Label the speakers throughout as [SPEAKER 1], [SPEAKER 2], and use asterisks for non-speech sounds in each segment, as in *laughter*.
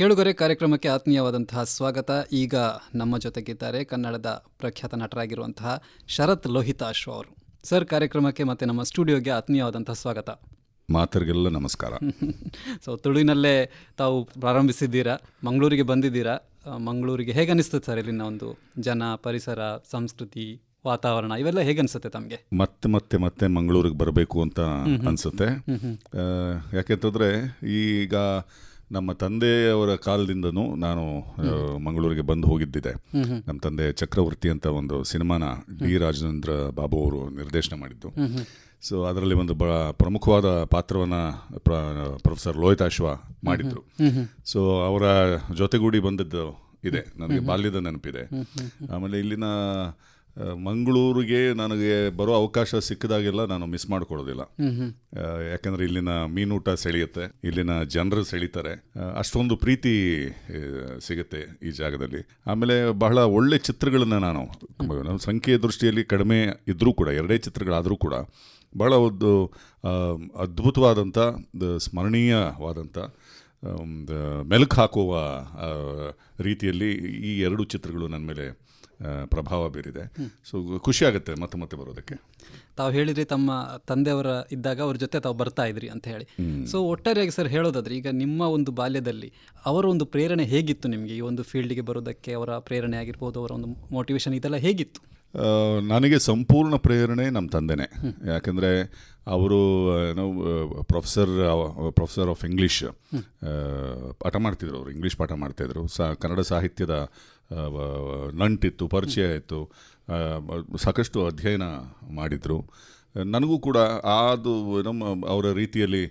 [SPEAKER 1] ಕೇಳುಗರೆ ಕಾರ್ಯಕ್ರಮಕ್ಕೆ ಆತ್ಮೀಯವಾದಂತಹ ಸ್ವಾಗತ. ಈಗ ನಮ್ಮ ಜೊತೆಗಿದ್ದಾರೆ ಕನ್ನಡದ ಪ್ರಖ್ಯಾತ ನಟರಾಗಿರುವಂತಹ ಶರತ್ ಲೋಹಿತಾಶ್ ಅವರು. ಸರ್ ಕಾರ್ಯಕ್ರಮಕ್ಕೆ ಮತ್ತೆ ನಮ್ಮ ಸ್ಟುಡಿಯೋಗೆ ಆತ್ಮೀಯವಾದಂತಹ ಸ್ವಾಗತ.
[SPEAKER 2] ಮಾತರಿಗೆಲ್ಲ ನಮಸ್ಕಾರ. *laughs*
[SPEAKER 1] ಸೊ ತುಳುವಿನಲ್ಲೇ ತಾವು ಪ್ರಾರಂಭಿಸಿದ್ದೀರಾ? ಮಂಗಳೂರಿಗೆ ಬಂದಿದ್ದೀರಾ? ಮಂಗಳೂರಿಗೆ ಹೇಗೆ ಅನಿಸ್ತದೆ ಸರ್ ಇಲ್ಲಿನ ಒಂದು ಜನ ಪರಿಸರ ಸಂಸ್ಕೃತಿ ವಾತಾವರಣ ಇವೆಲ್ಲ ಹೇಗೆ ಅನಿಸುತ್ತೆ ತಮಗೆ?
[SPEAKER 2] ಮತ್ತೆ ಮತ್ತೆ ಮತ್ತೆ ಮಂಗಳೂರಿಗೆ ಬರಬೇಕು ಅಂತ ಅನಿಸುತ್ತೆ. ಯಾಕೆಂತಂದ್ರೆ ಈಗ ನಮ್ಮ ತಂದೆಯವರ ಕಾಲದಿಂದನೂ ನಾನು ಮಂಗಳೂರಿಗೆ ಬಂದು ಹೋಗಿದ್ದಿದೆ. ನಮ್ಮ ತಂದೆ ಚಕ್ರವರ್ತಿ ಅಂತ ಒಂದು ಸಿನಿಮಾನ ಡಿ ರಾಜೇಂದ್ರ ಬಾಬು ಅವರು ನಿರ್ದೇಶನ ಮಾಡಿದ್ದು. ಸೊ ಅದರಲ್ಲಿ ಒಂದು ಬಹಳ ಪ್ರಮುಖವಾದ ಪಾತ್ರವನ್ನ ಪ್ರ ಪ್ರೊಫೆಸರ್ ಲೋಹಿತ್ ಆಶ್ವ ಮಾಡಿದ್ರು. ಸೊ ಅವರ ಜೊತೆಗೂಡಿ ಬಂದದ್ದು ಇದೆ. ನನಗೆ ಬಾಲ್ಯದ ನೆನಪಿದೆ. ಆಮೇಲೆ ಇಲ್ಲಿನ ಮಂಗಳೂರಿಗೆ ನನಗೆ ಬರೋ ಅವಕಾಶ ಸಿಕ್ಕಿದಾಗೆಲ್ಲ ನಾನು ಮಿಸ್ ಮಾಡ್ಕೊಳ್ಳೋದಿಲ್ಲ. ಯಾಕಂದರೆ ಇಲ್ಲಿನ ಮೀನೂಟ ಸೆಳೆಯುತ್ತೆ, ಇಲ್ಲಿನ ಜನರು ಸೆಳೀತಾರೆ. ಅಷ್ಟೊಂದು ಪ್ರೀತಿ ಸಿಗುತ್ತೆ ಈ ಜಾಗದಲ್ಲಿ. ಆಮೇಲೆ ಬಹಳ ಒಳ್ಳೆ ಚಿತ್ರಗಳನ್ನ ನಾನು ನಮ್ಮ ಸಂಖ್ಯೆಯ ದೃಷ್ಟಿಯಲ್ಲಿ ಕಡಿಮೆ ಇದ್ರೂ ಕೂಡ, ಎರಡೇ ಚಿತ್ರಗಳಾದರೂ ಕೂಡ, ಬಹಳ ಒಂದು ಅದ್ಭುತವಾದಂಥ ಸ್ಮರಣೀಯವಾದಂಥ ಮೆಲುಕು ಹಾಕುವ ರೀತಿಯಲ್ಲಿ ಈ ಎರಡು ಚಿತ್ರಗಳು ನನ್ನ ಮೇಲೆ ಪ್ರಭಾವ ಬೀರಿದೆ. ಸೊ ಖುಷಿ ಆಗುತ್ತೆ ಮತ್ತೆ ಮತ್ತೆ ಬರೋದಕ್ಕೆ.
[SPEAKER 1] ತಾವು ಹೇಳಿದ್ರಿ ತಮ್ಮ ತಂದೆಯವರ ಇದ್ದಾಗ ಅವ್ರ ಜೊತೆ ತಾವು ಬರ್ತಾ ಇದ್ರಿ ಅಂತ ಹೇಳಿ. ಸೊ ಒಟ್ಟಾರೆಯಾಗಿ ಸರ್ ಹೇಳೋದಾದ್ರೆ ಈಗ ನಿಮ್ಮ ಒಂದು ಬಾಲ್ಯದಲ್ಲಿ ಅವರ ಒಂದು ಪ್ರೇರಣೆ ಹೇಗಿತ್ತು ನಿಮಗೆ? ಈ ಒಂದು ಫೀಲ್ಡ್ಗೆ ಬರೋದಕ್ಕೆ ಅವರ ಪ್ರೇರಣೆ ಆಗಿರ್ಬೋದು ಅವರ ಒಂದು ಮೋಟಿವೇಶನ್ ಇದೆಲ್ಲ ಹೇಗಿತ್ತು?
[SPEAKER 2] ನನಗೆ ಸಂಪೂರ್ಣ ಪ್ರೇರಣೆ ನಮ್ಮ ತಂದೆನೇ. ಯಾಕಂದರೆ ಅವರು ಏನೋ ಪ್ರೊಫೆಸರ್ ಪ್ರೊಫೆಸರ್ ಆಫ್ ಇಂಗ್ಲೀಷ್ ಪಾಠ ಮಾಡ್ತಿದ್ರು ಅವರು, ಇಂಗ್ಲೀಷ್ ಪಾಠ ಮಾಡ್ತಾಯಿದ್ರು ಸಾ, ಕನ್ನಡ ಸಾಹಿತ್ಯದ ನಂಟಿತ್ತು, ಪರಿಚಯ ಇತ್ತು. ಸಾಕಷ್ಟು ಅಧ್ಯಯನ ಮಾಡಿದರು. ನನಗೂ ಕೂಡ ಅದು ನಮ್ಮ ಅವರ ರೀತಿಯಲ್ಲಿ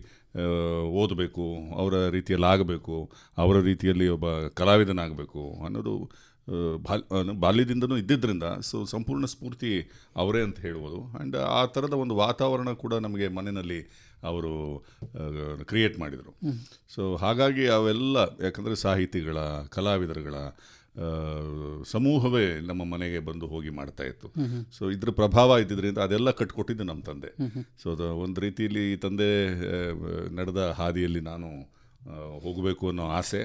[SPEAKER 2] ಓದಬೇಕು, ಅವರ ರೀತಿಯಲ್ಲಿ ಆಗಬೇಕು, ಅವರ ರೀತಿಯಲ್ಲಿ ಒಬ್ಬ ಕಲಾವಿದನಾಗಬೇಕು ಅನ್ನೋದು ಬಾಲ್ ಬಾಲ್ಯದಿಂದನೂ ಇದ್ದಿದ್ದರಿಂದ ಸೊ ಸಂಪೂರ್ಣ ಸ್ಫೂರ್ತಿ ಅವರೇ ಅಂತ ಹೇಳ್ಬೋದು. ಆ್ಯಂಡ್ ಆ ಥರದ ಒಂದು ವಾತಾವರಣ ಕೂಡ ನಮಗೆ ಮನೆಯಲ್ಲಿ ಅವರು ಕ್ರಿಯೇಟ್ ಮಾಡಿದರು. ಸೊ ಹಾಗಾಗಿ ಅವೆಲ್ಲ ಯಾಕಂದರೆ ಸಾಹಿತಿಗಳ ಕಲಾವಿದರುಗಳ ಸಮೂಹವೇ ನಮ್ಮ ಮನೆಗೆ ಬಂದು ಹೋಗಿ ಮಾಡ್ತಾ ಇತ್ತು. ಸೊ ಇದ್ರ ಪ್ರಭಾವ ಇದ್ದಿದ್ರಿಂದ ಅದೆಲ್ಲ ಕಟ್ಕೊಟ್ಟಿದ್ದು ನಮ್ಮ ತಂದೆ. ಸೊ ಅದು ಒಂದು ರೀತಿಯಲ್ಲಿ ಈ ತಂದೆ ನಡೆದ ಹಾದಿಯಲ್ಲಿ ನಾನು ಹೋಗಬೇಕು ಅನ್ನೋ ಆಸೆ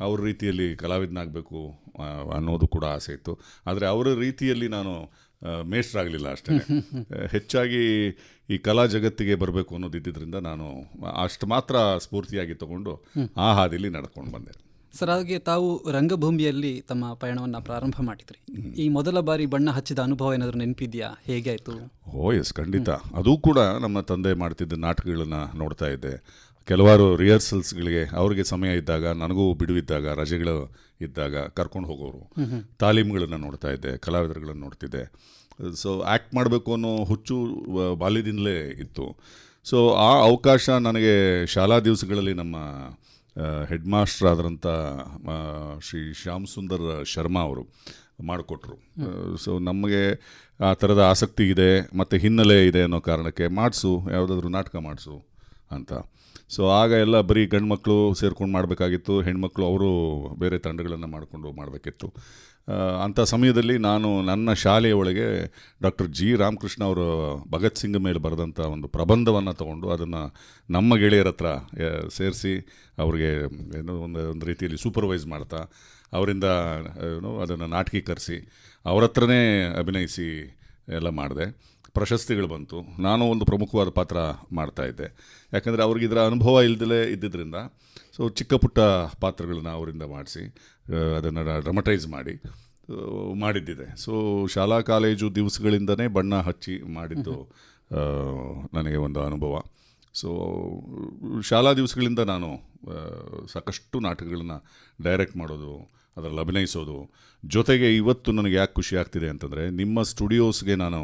[SPEAKER 2] ಅವ್ರ ರೀತಿಯಲ್ಲಿ ಕಲಾವಿದನಾಗಬೇಕು ಅನ್ನೋದು ಕೂಡ ಆಸೆ ಇತ್ತು. ಆದರೆ ಅವರ ರೀತಿಯಲ್ಲಿ ನಾನು ಮೇಷ್ಟ್ರಾಗಲಿಲ್ಲ ಅಷ್ಟೇ. *laughs* ಹೆಚ್ಚಾಗಿ ಈ ಕಲಾ ಜಗತ್ತಿಗೆ ಬರಬೇಕು ಅನ್ನೋದಿದ್ದರಿಂದ ನಾನು ಅಷ್ಟು ಮಾತ್ರ ಸ್ಫೂರ್ತಿಯಾಗಿ ತಗೊಂಡು ಆ ಹಾದಿಲಿ ನಡ್ಕೊಂಡು ಬಂದೆ.
[SPEAKER 1] ಸರ್ ಹಾಗೆ ತಾವು ರಂಗಭೂಮಿಯಲ್ಲಿ ತಮ್ಮ ಪಯಣವನ್ನು ಪ್ರಾರಂಭ ಮಾಡಿದ್ರಿ. ಈ ಮೊದಲ ಬಾರಿ ಬಣ್ಣ ಹಚ್ಚಿದ ಅನುಭವ ಏನಾದರೂ ನೆನಪಿದೆಯಾ? ಹೇಗೆ ಆಯಿತು?
[SPEAKER 2] ಓ ಎಸ್ ಖಂಡಿತ. ಅದು ಕೂಡ ನಮ್ಮ ತಂದೆ ಮಾಡ್ತಿದ್ದ ನಾಟಕಗಳನ್ನು ನೋಡ್ತಾ ಇದ್ದೆ. ಕೆಲವಾರು ರಿಹರ್ಸಲ್ಸ್ಗಳಿಗೆ ಅವ್ರಿಗೆ ಸಮಯ ಇದ್ದಾಗ ನನಗೂ ಬಿಡುವಿದ್ದಾಗ ರಜೆಗಳು ಇದ್ದಾಗ ಕರ್ಕೊಂಡು ಹೋಗೋರು. ತಾಲೀಮ್ಗಳನ್ನು ನೋಡ್ತಾ ಇದ್ದೆ ಕಲಾವಿದರುಗಳನ್ನು ನೋಡ್ತಿದ್ದೆ. ಸೊ ಆ್ಯಕ್ಟ್ ಮಾಡಬೇಕು ಅನ್ನೋ ಹುಚ್ಚು ಬಾಲ್ಯದಿಂದಲೇ ಇತ್ತು. ಸೊ ಆ ಅವಕಾಶ ನನಗೆ ಶಾಲಾ ದಿವಸಗಳಲ್ಲಿ ನಮ್ಮ ಹೆಡ್ ಮಾಸ್ಟರ್ ಆದಂಥ ಶ್ರೀ ಶ್ಯಾಮ್ ಸುಂದರ್ ಶರ್ಮಾ ಅವರು ಮಾಡಿಕೊಟ್ರು. ಸೊ ನಮಗೆ ಆ ಥರದ ಆಸಕ್ತಿ ಇದೆ ಮತ್ತು ಹಿನ್ನೆಲೆ ಇದೆ ಅನ್ನೋ ಕಾರಣಕ್ಕೆ ಮಾಡಿಸು ಯಾವುದಾದ್ರೂ ನಾಟಕ ಮಾಡಿಸು ಅಂತ. ಸೊ ಆಗ ಎಲ್ಲ ಬರೀ ಗಂಡು ಮಕ್ಕಳು ಸೇರ್ಕೊಂಡು ಮಾಡಬೇಕಾಗಿತ್ತು. ಹೆಣ್ಮಕ್ಳು ಅವರು ಬೇರೆ ತಂಡಗಳನ್ನು ಮಾಡಿಕೊಂಡು ಮಾಡಬೇಕಿತ್ತು. ಅಂಥ ಸಮಯದಲ್ಲಿ ನಾನು ನನ್ನ ಶಾಲೆಯ ಒಳಗೆ ಡಾಕ್ಟರ್ ಜಿ ರಾಮಕೃಷ್ಣ ಅವರು ಭಗತ್ ಸಿಂಗ್ ಮೇಲೆ ಬರೆದಂಥ ಒಂದು ಪ್ರಬಂಧವನ್ನು ತಗೊಂಡು ಅದನ್ನು ನಮ್ಮ ಗೆಳೆಯರ ಹತ್ರ ಸೇರಿಸಿ ಅವ್ರಿಗೆ ಏನೋ ಒಂದು ಒಂದು ರೀತಿಯಲ್ಲಿ ಸೂಪರ್ವೈಸ್ ಮಾಡ್ತಾ, ಅವರಿಂದ ಏನು ಅದನ್ನು ನಾಟಕೀಕರಿಸಿ ಅವ್ರ ಹತ್ರನೇ ಅಭಿನಯಿಸಿ ಎಲ್ಲ ಮಾಡಿದೆ. ಪ್ರಶಸ್ತಿಗಳು ಬಂತು. ನಾನು ಒಂದು ಪ್ರಮುಖವಾದ ಪಾತ್ರ ಮಾಡ್ತಾ ಇದ್ದೆ. ಯಾಕಂದರೆ ಅವ್ರಿಗೆ ಇದರ ಅನುಭವ ಇಲ್ದಲೇ ಇದ್ದಿದ್ದರಿಂದ ಸೊ ಚಿಕ್ಕ ಪುಟ್ಟ ಪಾತ್ರಗಳನ್ನ ಅವರಿಂದ ಮಾಡಿಸಿ ಅದನ್ನು ಡ್ರಮಟೈಸ್ ಮಾಡಿ ಮಾಡಿದ್ದಿದೆ. ಸೊ ಶಾಲಾ ಕಾಲೇಜು ದಿವಸಗಳಿಂದನೇ ಬಣ್ಣ ಹಚ್ಚಿ ಮಾಡಿದ್ದು ನನಗೆ ಒಂದು ಅನುಭವ. ಸೊ ಶಾಲಾ ದಿವಸಗಳಿಂದ ನಾನು ಸಾಕಷ್ಟು ನಾಟಕಗಳನ್ನ ಡೈರೆಕ್ಟ್ ಮಾಡೋದು ಅದರಲ್ಲಿ ಅಭಿನಯಿಸೋದು ಜೊತೆಗೆ ಇವತ್ತು ನನಗೆ ಯಾಕೆ ಖುಷಿ ಆಗ್ತಿದೆ ಅಂತಂದರೆ, ನಿಮ್ಮ ಸ್ಟುಡಿಯೋಸ್ಗೆ ನಾನು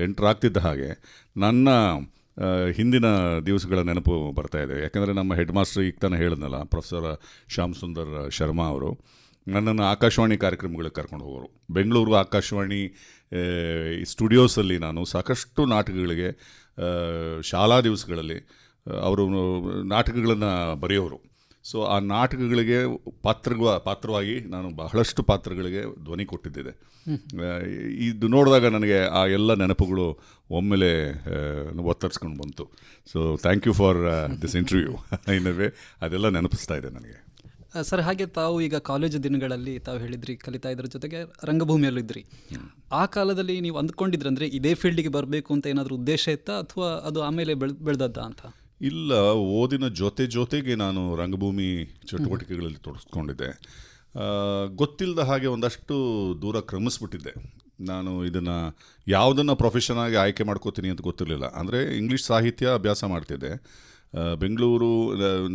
[SPEAKER 2] ಎಂಟ್ರ್ ಆಗ್ತಿದ್ದ ಹಾಗೆ ನನ್ನ ಹಿಂದಿನ ದಿವಸಗಳ ನೆನಪು ಬರ್ತಾ ಇದೆ. ಯಾಕಂದರೆ ನಮ್ಮ ಹೆಡ್ ಮಾಸ್ಟರ್ ಈಗ ತಾನೇ ಹೇಳಿದ್ನಲ್ಲ, ಪ್ರೊಫೆಸರ್ ಶ್ಯಾಮ್ ಸುಂದರ್ ಶರ್ಮಾ ಅವರು, ನನ್ನನ್ನು ಆಕಾಶವಾಣಿ ಕಾರ್ಯಕ್ರಮಗಳಿಗೆ ಕರ್ಕೊಂಡು ಹೋಗೋರು. ಬೆಂಗಳೂರು ಆಕಾಶವಾಣಿ ಸ್ಟುಡಿಯೋಸಲ್ಲಿ ನಾನು ಸಾಕಷ್ಟು ನಾಟಕಗಳಿಗೆ ಶಾಲಾ ದಿವಸಗಳಲ್ಲಿ ಅವರು ನಾಟಕಗಳನ್ನು ಬರೆಯೋರು. ಸೊ ಆ ನಾಟಕಗಳಿಗೆ ಪಾತ್ರ ಪಾತ್ರವಾಗಿ ನಾನು ಬಹಳಷ್ಟು ಪಾತ್ರಗಳಿಗೆ ಧ್ವನಿ ಕೊಟ್ಟಿದ್ದಿದೆ ಇದು ನೋಡಿದಾಗ ನನಗೆ ಆ ಎಲ್ಲ ನೆನಪುಗಳು ಒಮ್ಮೆಲೆ ಒತ್ತರಿಸ್ಕೊಂಡು ಬಂತು. So thank you for this interview ಇನ್ನವೇ ಅದೆಲ್ಲ ನೆನಪಿಸ್ತಾ ಇದೆ ನನಗೆ.
[SPEAKER 1] ಸರ್ ಹಾಗೆ ತಾವು ಈಗ ಕಾಲೇಜು ದಿನಗಳಲ್ಲಿ ತಾವು ಹೇಳಿದ್ರಿ ಕಲಿತಾ ಇದ್ರ ಜೊತೆಗೆ ರಂಗಭೂಮಿಯಲ್ಲೂ ಇದ್ರಿ. ಆ ಕಾಲದಲ್ಲಿ ನೀವು ಅಂದ್ಕೊಂಡಿದ್ರಂದ್ರೆ ಇದೇ ಫೀಲ್ಡಿಗೆ ಬರಬೇಕು ಅಂತ ಏನಾದರೂ ಉದ್ದೇಶ ಇತ್ತಾ ಅಥವಾ ಅದು ಆಮೇಲೆ ಬೆಳ್ ಬೆಳೆದದ್ದ ಅಂತ?
[SPEAKER 2] ಇಲ್ಲ, ಓದಿನ ಜೊತೆ ಜೊತೆಗೆ ನಾನು ರಂಗಭೂಮಿ ಚಟುವಟಿಕೆಗಳಲ್ಲಿ ತೊಡಸ್ಕೊಂಡಿದ್ದೆ. ಗೊತ್ತಿಲ್ಲದ ಹಾಗೆ ಒಂದಷ್ಟು ದೂರ ಕ್ರಮಿಸ್ಬಿಟ್ಟಿದ್ದೆ. ನಾನು ಇದನ್ನು ಯಾವುದನ್ನು ಪ್ರೊಫೆಷನ್ ಆಗಿ ಆಯ್ಕೆ ಮಾಡ್ಕೋತೀನಿ ಅಂತ ಗೊತ್ತಿರಲಿಲ್ಲ. ಅಂದರೆ ಇಂಗ್ಲೀಷ್ ಸಾಹಿತ್ಯ ಅಭ್ಯಾಸ ಮಾಡ್ತಿದ್ದೆ. ಬೆಂಗಳೂರು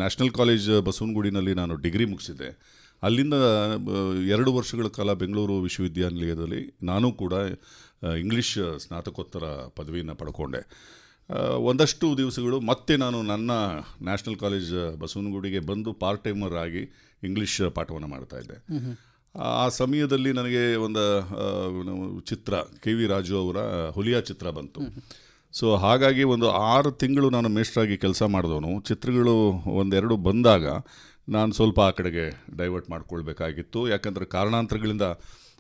[SPEAKER 2] ನ್ಯಾಷನಲ್ ಕಾಲೇಜ್ ಬಸವನಗುಡಿನಲ್ಲಿ ನಾನು ಡಿಗ್ರಿ ಮುಗಿಸಿದ್ದೆ. ಅಲ್ಲಿಂದ ಎರಡು ವರ್ಷಗಳ ಕಾಲ ಬೆಂಗಳೂರು ವಿಶ್ವವಿದ್ಯಾನಿಲಯದಲ್ಲಿ ನಾನು ಕೂಡ ಇಂಗ್ಲೀಷ್ ಸ್ನಾತಕೋತ್ತರ ಪದವಿಯನ್ನು ಪಡ್ಕೊಂಡೆ. ಒಂದಷ್ಟು ದಿವಸಗಳು ಮತ್ತೆ ನಾನು ನನ್ನ ನ್ಯಾಷನಲ್ ಕಾಲೇಜ್ ಬಸವನಗುಡಿಗೆ ಬಂದು ಪಾರ್ಟ್ ಟೈಮರ್ ಆಗಿ ಇಂಗ್ಲೀಷ್ ಪಾಠವನ್ನು ಮಾಡ್ತಾ ಇದ್ದೆ. ಆ ಸಮಯದಲ್ಲಿ ನನಗೆ ಒಂದು ಚಿತ್ರ ಕೆ ವಿ ರಾಜು ಅವರ ಹುಲಿಯಾ ಚಿತ್ರ ಬಂತು. ಸೊ ಹಾಗಾಗಿ ಒಂದು ಆರು ತಿಂಗಳು ನಾನು ಮೇಷ್ಟ್ರಾಗಿ ಕೆಲಸ ಮಾಡಿದವನು. ಚಿತ್ರಗಳು ಒಂದೆರಡು ಬಂದಾಗ ನಾನು ಸ್ವಲ್ಪ ಆ ಕಡೆಗೆ ಡೈವರ್ಟ್ ಮಾಡ್ಕೊಳ್ಬೇಕಾಗಿತ್ತು. ಯಾಕಂದರೆ ಕಾರಣಾಂತರಗಳಿಂದ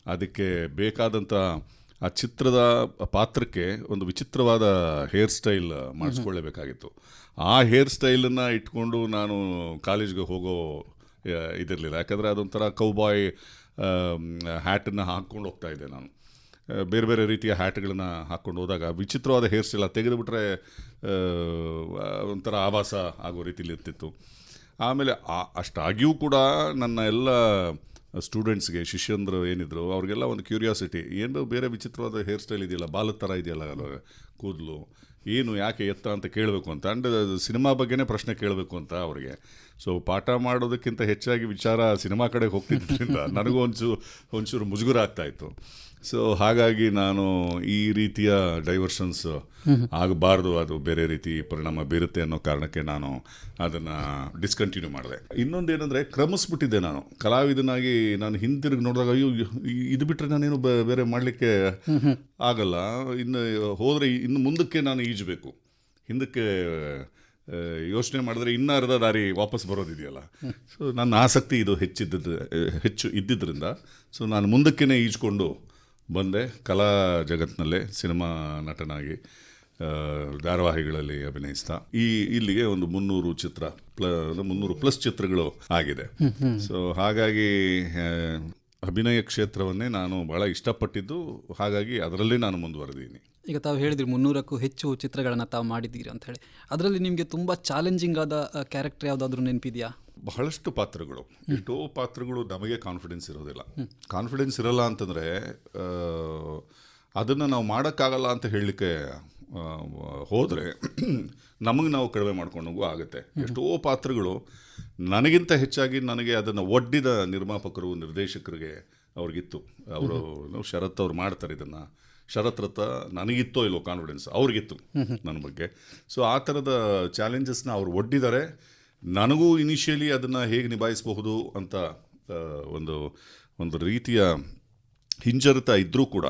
[SPEAKER 2] ಅದಕ್ಕೆ ಬೇಕಾದಂಥ ಆ ಚಿತ್ರದ ಪಾತ್ರಕ್ಕೆ ಒಂದು ವಿಚಿತ್ರವಾದ ಹೇರ್ ಸ್ಟೈಲ್ ಮಾಡಿಸ್ಕೊಳ್ಳೇಬೇಕಾಗಿತ್ತು. ಆ ಹೇರ್ ಸ್ಟೈಲನ್ನು ಇಟ್ಕೊಂಡು ನಾನು ಕಾಲೇಜ್ಗೆ ಹೋಗೋ ಇದಿರಲಿಲ್ಲ. ಯಾಕಂದರೆ ಅದೊಂಥರ ಕೌಬಾಯ್ ಹ್ಯಾಟನ್ನು ಹಾಕ್ಕೊಂಡು ಹೋಗ್ತಾ ಇದ್ದೆ ನಾನು. ಬೇರೆ ಬೇರೆ ರೀತಿಯ ಹ್ಯಾಟ್ಗಳನ್ನು ಹಾಕ್ಕೊಂಡು ಹೋದಾಗ ವಿಚಿತ್ರವಾದ ಹೇರ್ ಸ್ಟೈಲ್ ತೆಗೆದುಬಿಟ್ರೆ ಒಂಥರ ಆವಾಸ ಆಗೋ ರೀತಿಲಿ ಇರ್ತಿತ್ತು. ಆಮೇಲೆ ಅಷ್ಟಾಗಿಯೂ ಕೂಡ ನನ್ನ ಎಲ್ಲ ಸ್ಟೂಡೆಂಟ್ಸ್ಗೆ ಶಿಷ್ಯಂದರು ಏನಿದ್ರು ಅವ್ರಿಗೆಲ್ಲ ಒಂದು ಕ್ಯೂರಿಯಾಸಿಟಿ ಏನು ಬೇರೆ ವಿಚಿತ್ರವಾದ ಹೇರ್ ಸ್ಟೈಲ್ ಇದೆಯಲ್ಲ ಬಾಲದ ಥರ ಇದೆಯಲ್ಲ ಕೂದಲು ಏನು ಯಾಕೆ ಎತ್ತ ಅಂತ ಕೇಳಬೇಕು ಅಂತ ಅಂಡ್ ಸಿನಿಮಾ ಬಗ್ಗೆನೇ ಪ್ರಶ್ನೆ ಕೇಳಬೇಕು ಅಂತ ಅವರಿಗೆ. ಸೊ ಪಾಠ ಮಾಡೋದಕ್ಕಿಂತ ಹೆಚ್ಚಾಗಿ ವಿಚಾರ ಸಿನಿಮಾ ಕಡೆಗೆ ಹೋಗ್ತಿದ್ದರಿಂದ *laughs* ನನಗೂ ಒಂಚೂರು ಒಂಚೂರು ಮುಜುಗರ ಆಗ್ತಾ ಇತ್ತು. ಸೊ ಹಾಗಾಗಿ ನಾನು ಈ ರೀತಿಯ ಡೈವರ್ಷನ್ಸ್ ಆಗಬಾರ್ದು, ಅದು ಬೇರೆ ರೀತಿ ಪರಿಣಾಮ ಬೀರುತ್ತೆ ಅನ್ನೋ ಕಾರಣಕ್ಕೆ ನಾನು ಅದನ್ನು ಡಿಸ್ಕಂಟಿನ್ಯೂ ಮಾಡಿದೆ. ಇನ್ನೊಂದೇನೆಂದರೆ, ಕ್ರಮಿಸ್ಬಿಟ್ಟಿದ್ದೆ ನಾನು. ಕಲಾವಿದನಾಗಿ ನಾನು ಹಿಂತಿರುಗಿ ನೋಡಿದಾಗ, ಅಯ್ಯೋ, ಇದು ಬಿಟ್ಟರೆ ನಾನೇನು ಬೇರೆ ಮಾಡಲಿಕ್ಕೆ ಆಗಲ್ಲ. ಇನ್ನು, ಹೋದರೆ ಇನ್ನು ಮುಂದಕ್ಕೆ ನಾನು ಈಜಬೇಕು. ಹಿಂದಕ್ಕೆ ಯೋಚನೆ ಮಾಡಿದ್ರೆ ಇನ್ನೂ ಅರ್ಧ ದಾರಿ ವಾಪಸ್ ಬರೋದಿದೆಯಲ್ಲ. ಸೊ ನನ್ನ ಆಸಕ್ತಿ ಇದು ಹೆಚ್ಚಿದ್ದ ಹೆಚ್ಚು ಇದ್ದಿದ್ದರಿಂದ ಸೊ ನಾನು ಮುಂದಕ್ಕೇ ಈಜ್ಕೊಂಡು ಬಂದೆ ಕಲಾ ಜಗತ್ತಿನಲ್ಲೇ ಸಿನಿಮಾ ನಟನಾಗಿ ಧಾರಾವಾಹಿಗಳಲ್ಲಿ ಅಭಿನಯಿಸ್ತಾ. ಈ ಇಲ್ಲಿಗೆ ಒಂದು ಮುನ್ನೂರು ಚಿತ್ರ ಪ್ಲ ಮುನ್ನೂರು ಪ್ಲಸ್ ಚಿತ್ರಗಳು ಆಗಿದೆ. ಸೊ ಹಾಗಾಗಿ ಅಭಿನಯ ಕ್ಷೇತ್ರವನ್ನೇ ನಾನು ಬಹಳ ಇಷ್ಟಪಟ್ಟಿದ್ದು ಹಾಗಾಗಿ ಅದರಲ್ಲೇ ನಾನು ಮುಂದುವರೆದೀನಿ
[SPEAKER 1] ಈಗ ತಾವು ಹೇಳಿದ್ರಿ ಮುನ್ನೂರಕ್ಕೂ ಹೆಚ್ಚು ಚಿತ್ರಗಳನ್ನು ತಾವು ಮಾಡಿದ್ದೀರಿ ಅಂತ ಹೇಳಿ. ಅದರಲ್ಲಿ ನಿಮಗೆ ತುಂಬ ಚಾಲೆಂಜಿಂಗ್ ಆದ ಕ್ಯಾರೆಕ್ಟರ್ ಯಾವುದಾದ್ರೂ ನೆನಪಿದೆಯಾ?
[SPEAKER 2] ಬಹಳಷ್ಟು ಪಾತ್ರಗಳು. ಎಷ್ಟೋ ಪಾತ್ರಗಳು ನಮಗೆ ಕಾನ್ಫಿಡೆನ್ಸ್ ಇರೋದಿಲ್ಲ. ಕಾನ್ಫಿಡೆನ್ಸ್ ಇರಲ್ಲ ಅಂತಂದರೆ ಅದನ್ನು ನಾವು ಮಾಡೋಕ್ಕಾಗಲ್ಲ ಅಂತ ಹೇಳಲಿಕ್ಕೆ ಹೋದರೆ ನಮಗೆ ನಾವು ಕಡಿಮೆ ಮಾಡ್ಕೊಂಡಂಗೂ ಆಗುತ್ತೆ. ಎಷ್ಟೋ ಪಾತ್ರಗಳು ನನಗಿಂತ ಹೆಚ್ಚಾಗಿ ನನಗೆ ಅದನ್ನು ಒಡ್ಡಿದ ನಿರ್ಮಾಪಕರು ನಿರ್ದೇಶಕರಿಗೆ ಅವ್ರಿಗಿತ್ತು. ಅವರು ಶರತ್ ಅವ್ರು ಮಾಡ್ತಾರೆ ಇದನ್ನು. ಶರತ್ ರಥ ನನಗಿತ್ತೋ ಇಲ್ಲೋ ಕಾನ್ಫಿಡೆನ್ಸ್ ಅವ್ರಿಗಿತ್ತು ನನ್ನ ಬಗ್ಗೆ. ಸೊ ಆ ಥರದ ಚಾಲೆಂಜಸ್ನ ಅವ್ರು ಒಡ್ಡಿದ್ದಾರೆ ನನಗೂ ಇನಿಷಿಯಲಿ ಅದನ್ನು ಹೇಗೆ ನಿಭಾಯಿಸಬಹುದು ಅಂತ ಒಂದು ಒಂದು ರೀತಿಯ ಹಿಂಜರಿತ ಇದ್ದರೂ ಕೂಡ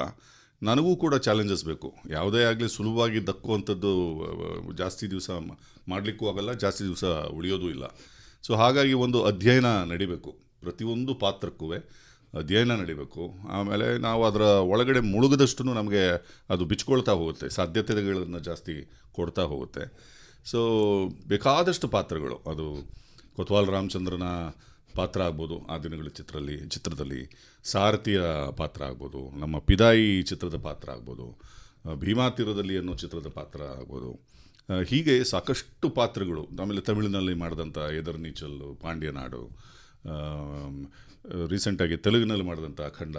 [SPEAKER 2] ನನಗೂ ಕೂಡ ಚಾಲೆಂಜಸ್ ಬೇಕು. ಯಾವುದೇ ಆಗಲಿ ಸುಲಭವಾಗಿ ದಕ್ಕುವಂಥದ್ದು ಜಾಸ್ತಿ ದಿವಸ ಮಾಡಲಿಕ್ಕೂ ಆಗಲ್ಲ, ಜಾಸ್ತಿ ದಿವಸ ಉಳಿಯೋದು ಇಲ್ಲ. ಸೊ ಹಾಗಾಗಿ ಒಂದು ಅಧ್ಯಯನ ನಡಿಬೇಕು. ಪ್ರತಿಯೊಂದು ಪಾತ್ರಕ್ಕೂ ಅಧ್ಯಯನ ನಡಿಬೇಕು. ಆಮೇಲೆ ನಾವು ಅದರ ಒಳಗಡೆ ಮುಳುಗದಷ್ಟು ನಮಗೆ ಅದು ಬಿಚ್ಕೊಳ್ತಾ ಹೋಗುತ್ತೆ. ಸಾಧ್ಯತೆಗಳನ್ನು ಜಾಸ್ತಿ ಕೊಡ್ತಾ ಹೋಗುತ್ತೆ. ಸೊ ಬೇಕಾದಷ್ಟು ಪಾತ್ರಗಳು. ಅದು ಕೊತ್ವಾಲ್ ರಾಮಚಂದ್ರನ ಪಾತ್ರ ಆಗ್ಬೋದು, ಆ ದಿನಗಳ ಚಿತ್ರದಲ್ಲಿ ಚಿತ್ರದಲ್ಲಿ ಸಾರಥಿಯ ಪಾತ್ರ ಆಗ್ಬೋದು, ನಮ್ಮ ಪಿದಾಯಿ ಚಿತ್ರದ ಪಾತ್ರ ಆಗ್ಬೋದು ಭೀಮಾತೀರದಲ್ಲಿ ಭೀಮಾ ತೀರದಲ್ಲಿ ಅನ್ನೋ ಚಿತ್ರದ ಪಾತ್ರ ಆಗ್ಬೋದು. ಹೀಗೆ ಸಾಕಷ್ಟು ಪಾತ್ರಗಳು, ಆಮೇಲೆ ತಮಿಳಿನಲ್ಲಿ ಮಾಡಿದಂಥ ಎದರ್ ನೀಚಲ್ಲು ಪಾಂಡ್ಯನಾಡು ರೀಸೆಂಟಾಗಿ ತೆಲುಗಿನಲ್ಲಿ ಮಾಡಿದಂಥ ಅಖಂಡ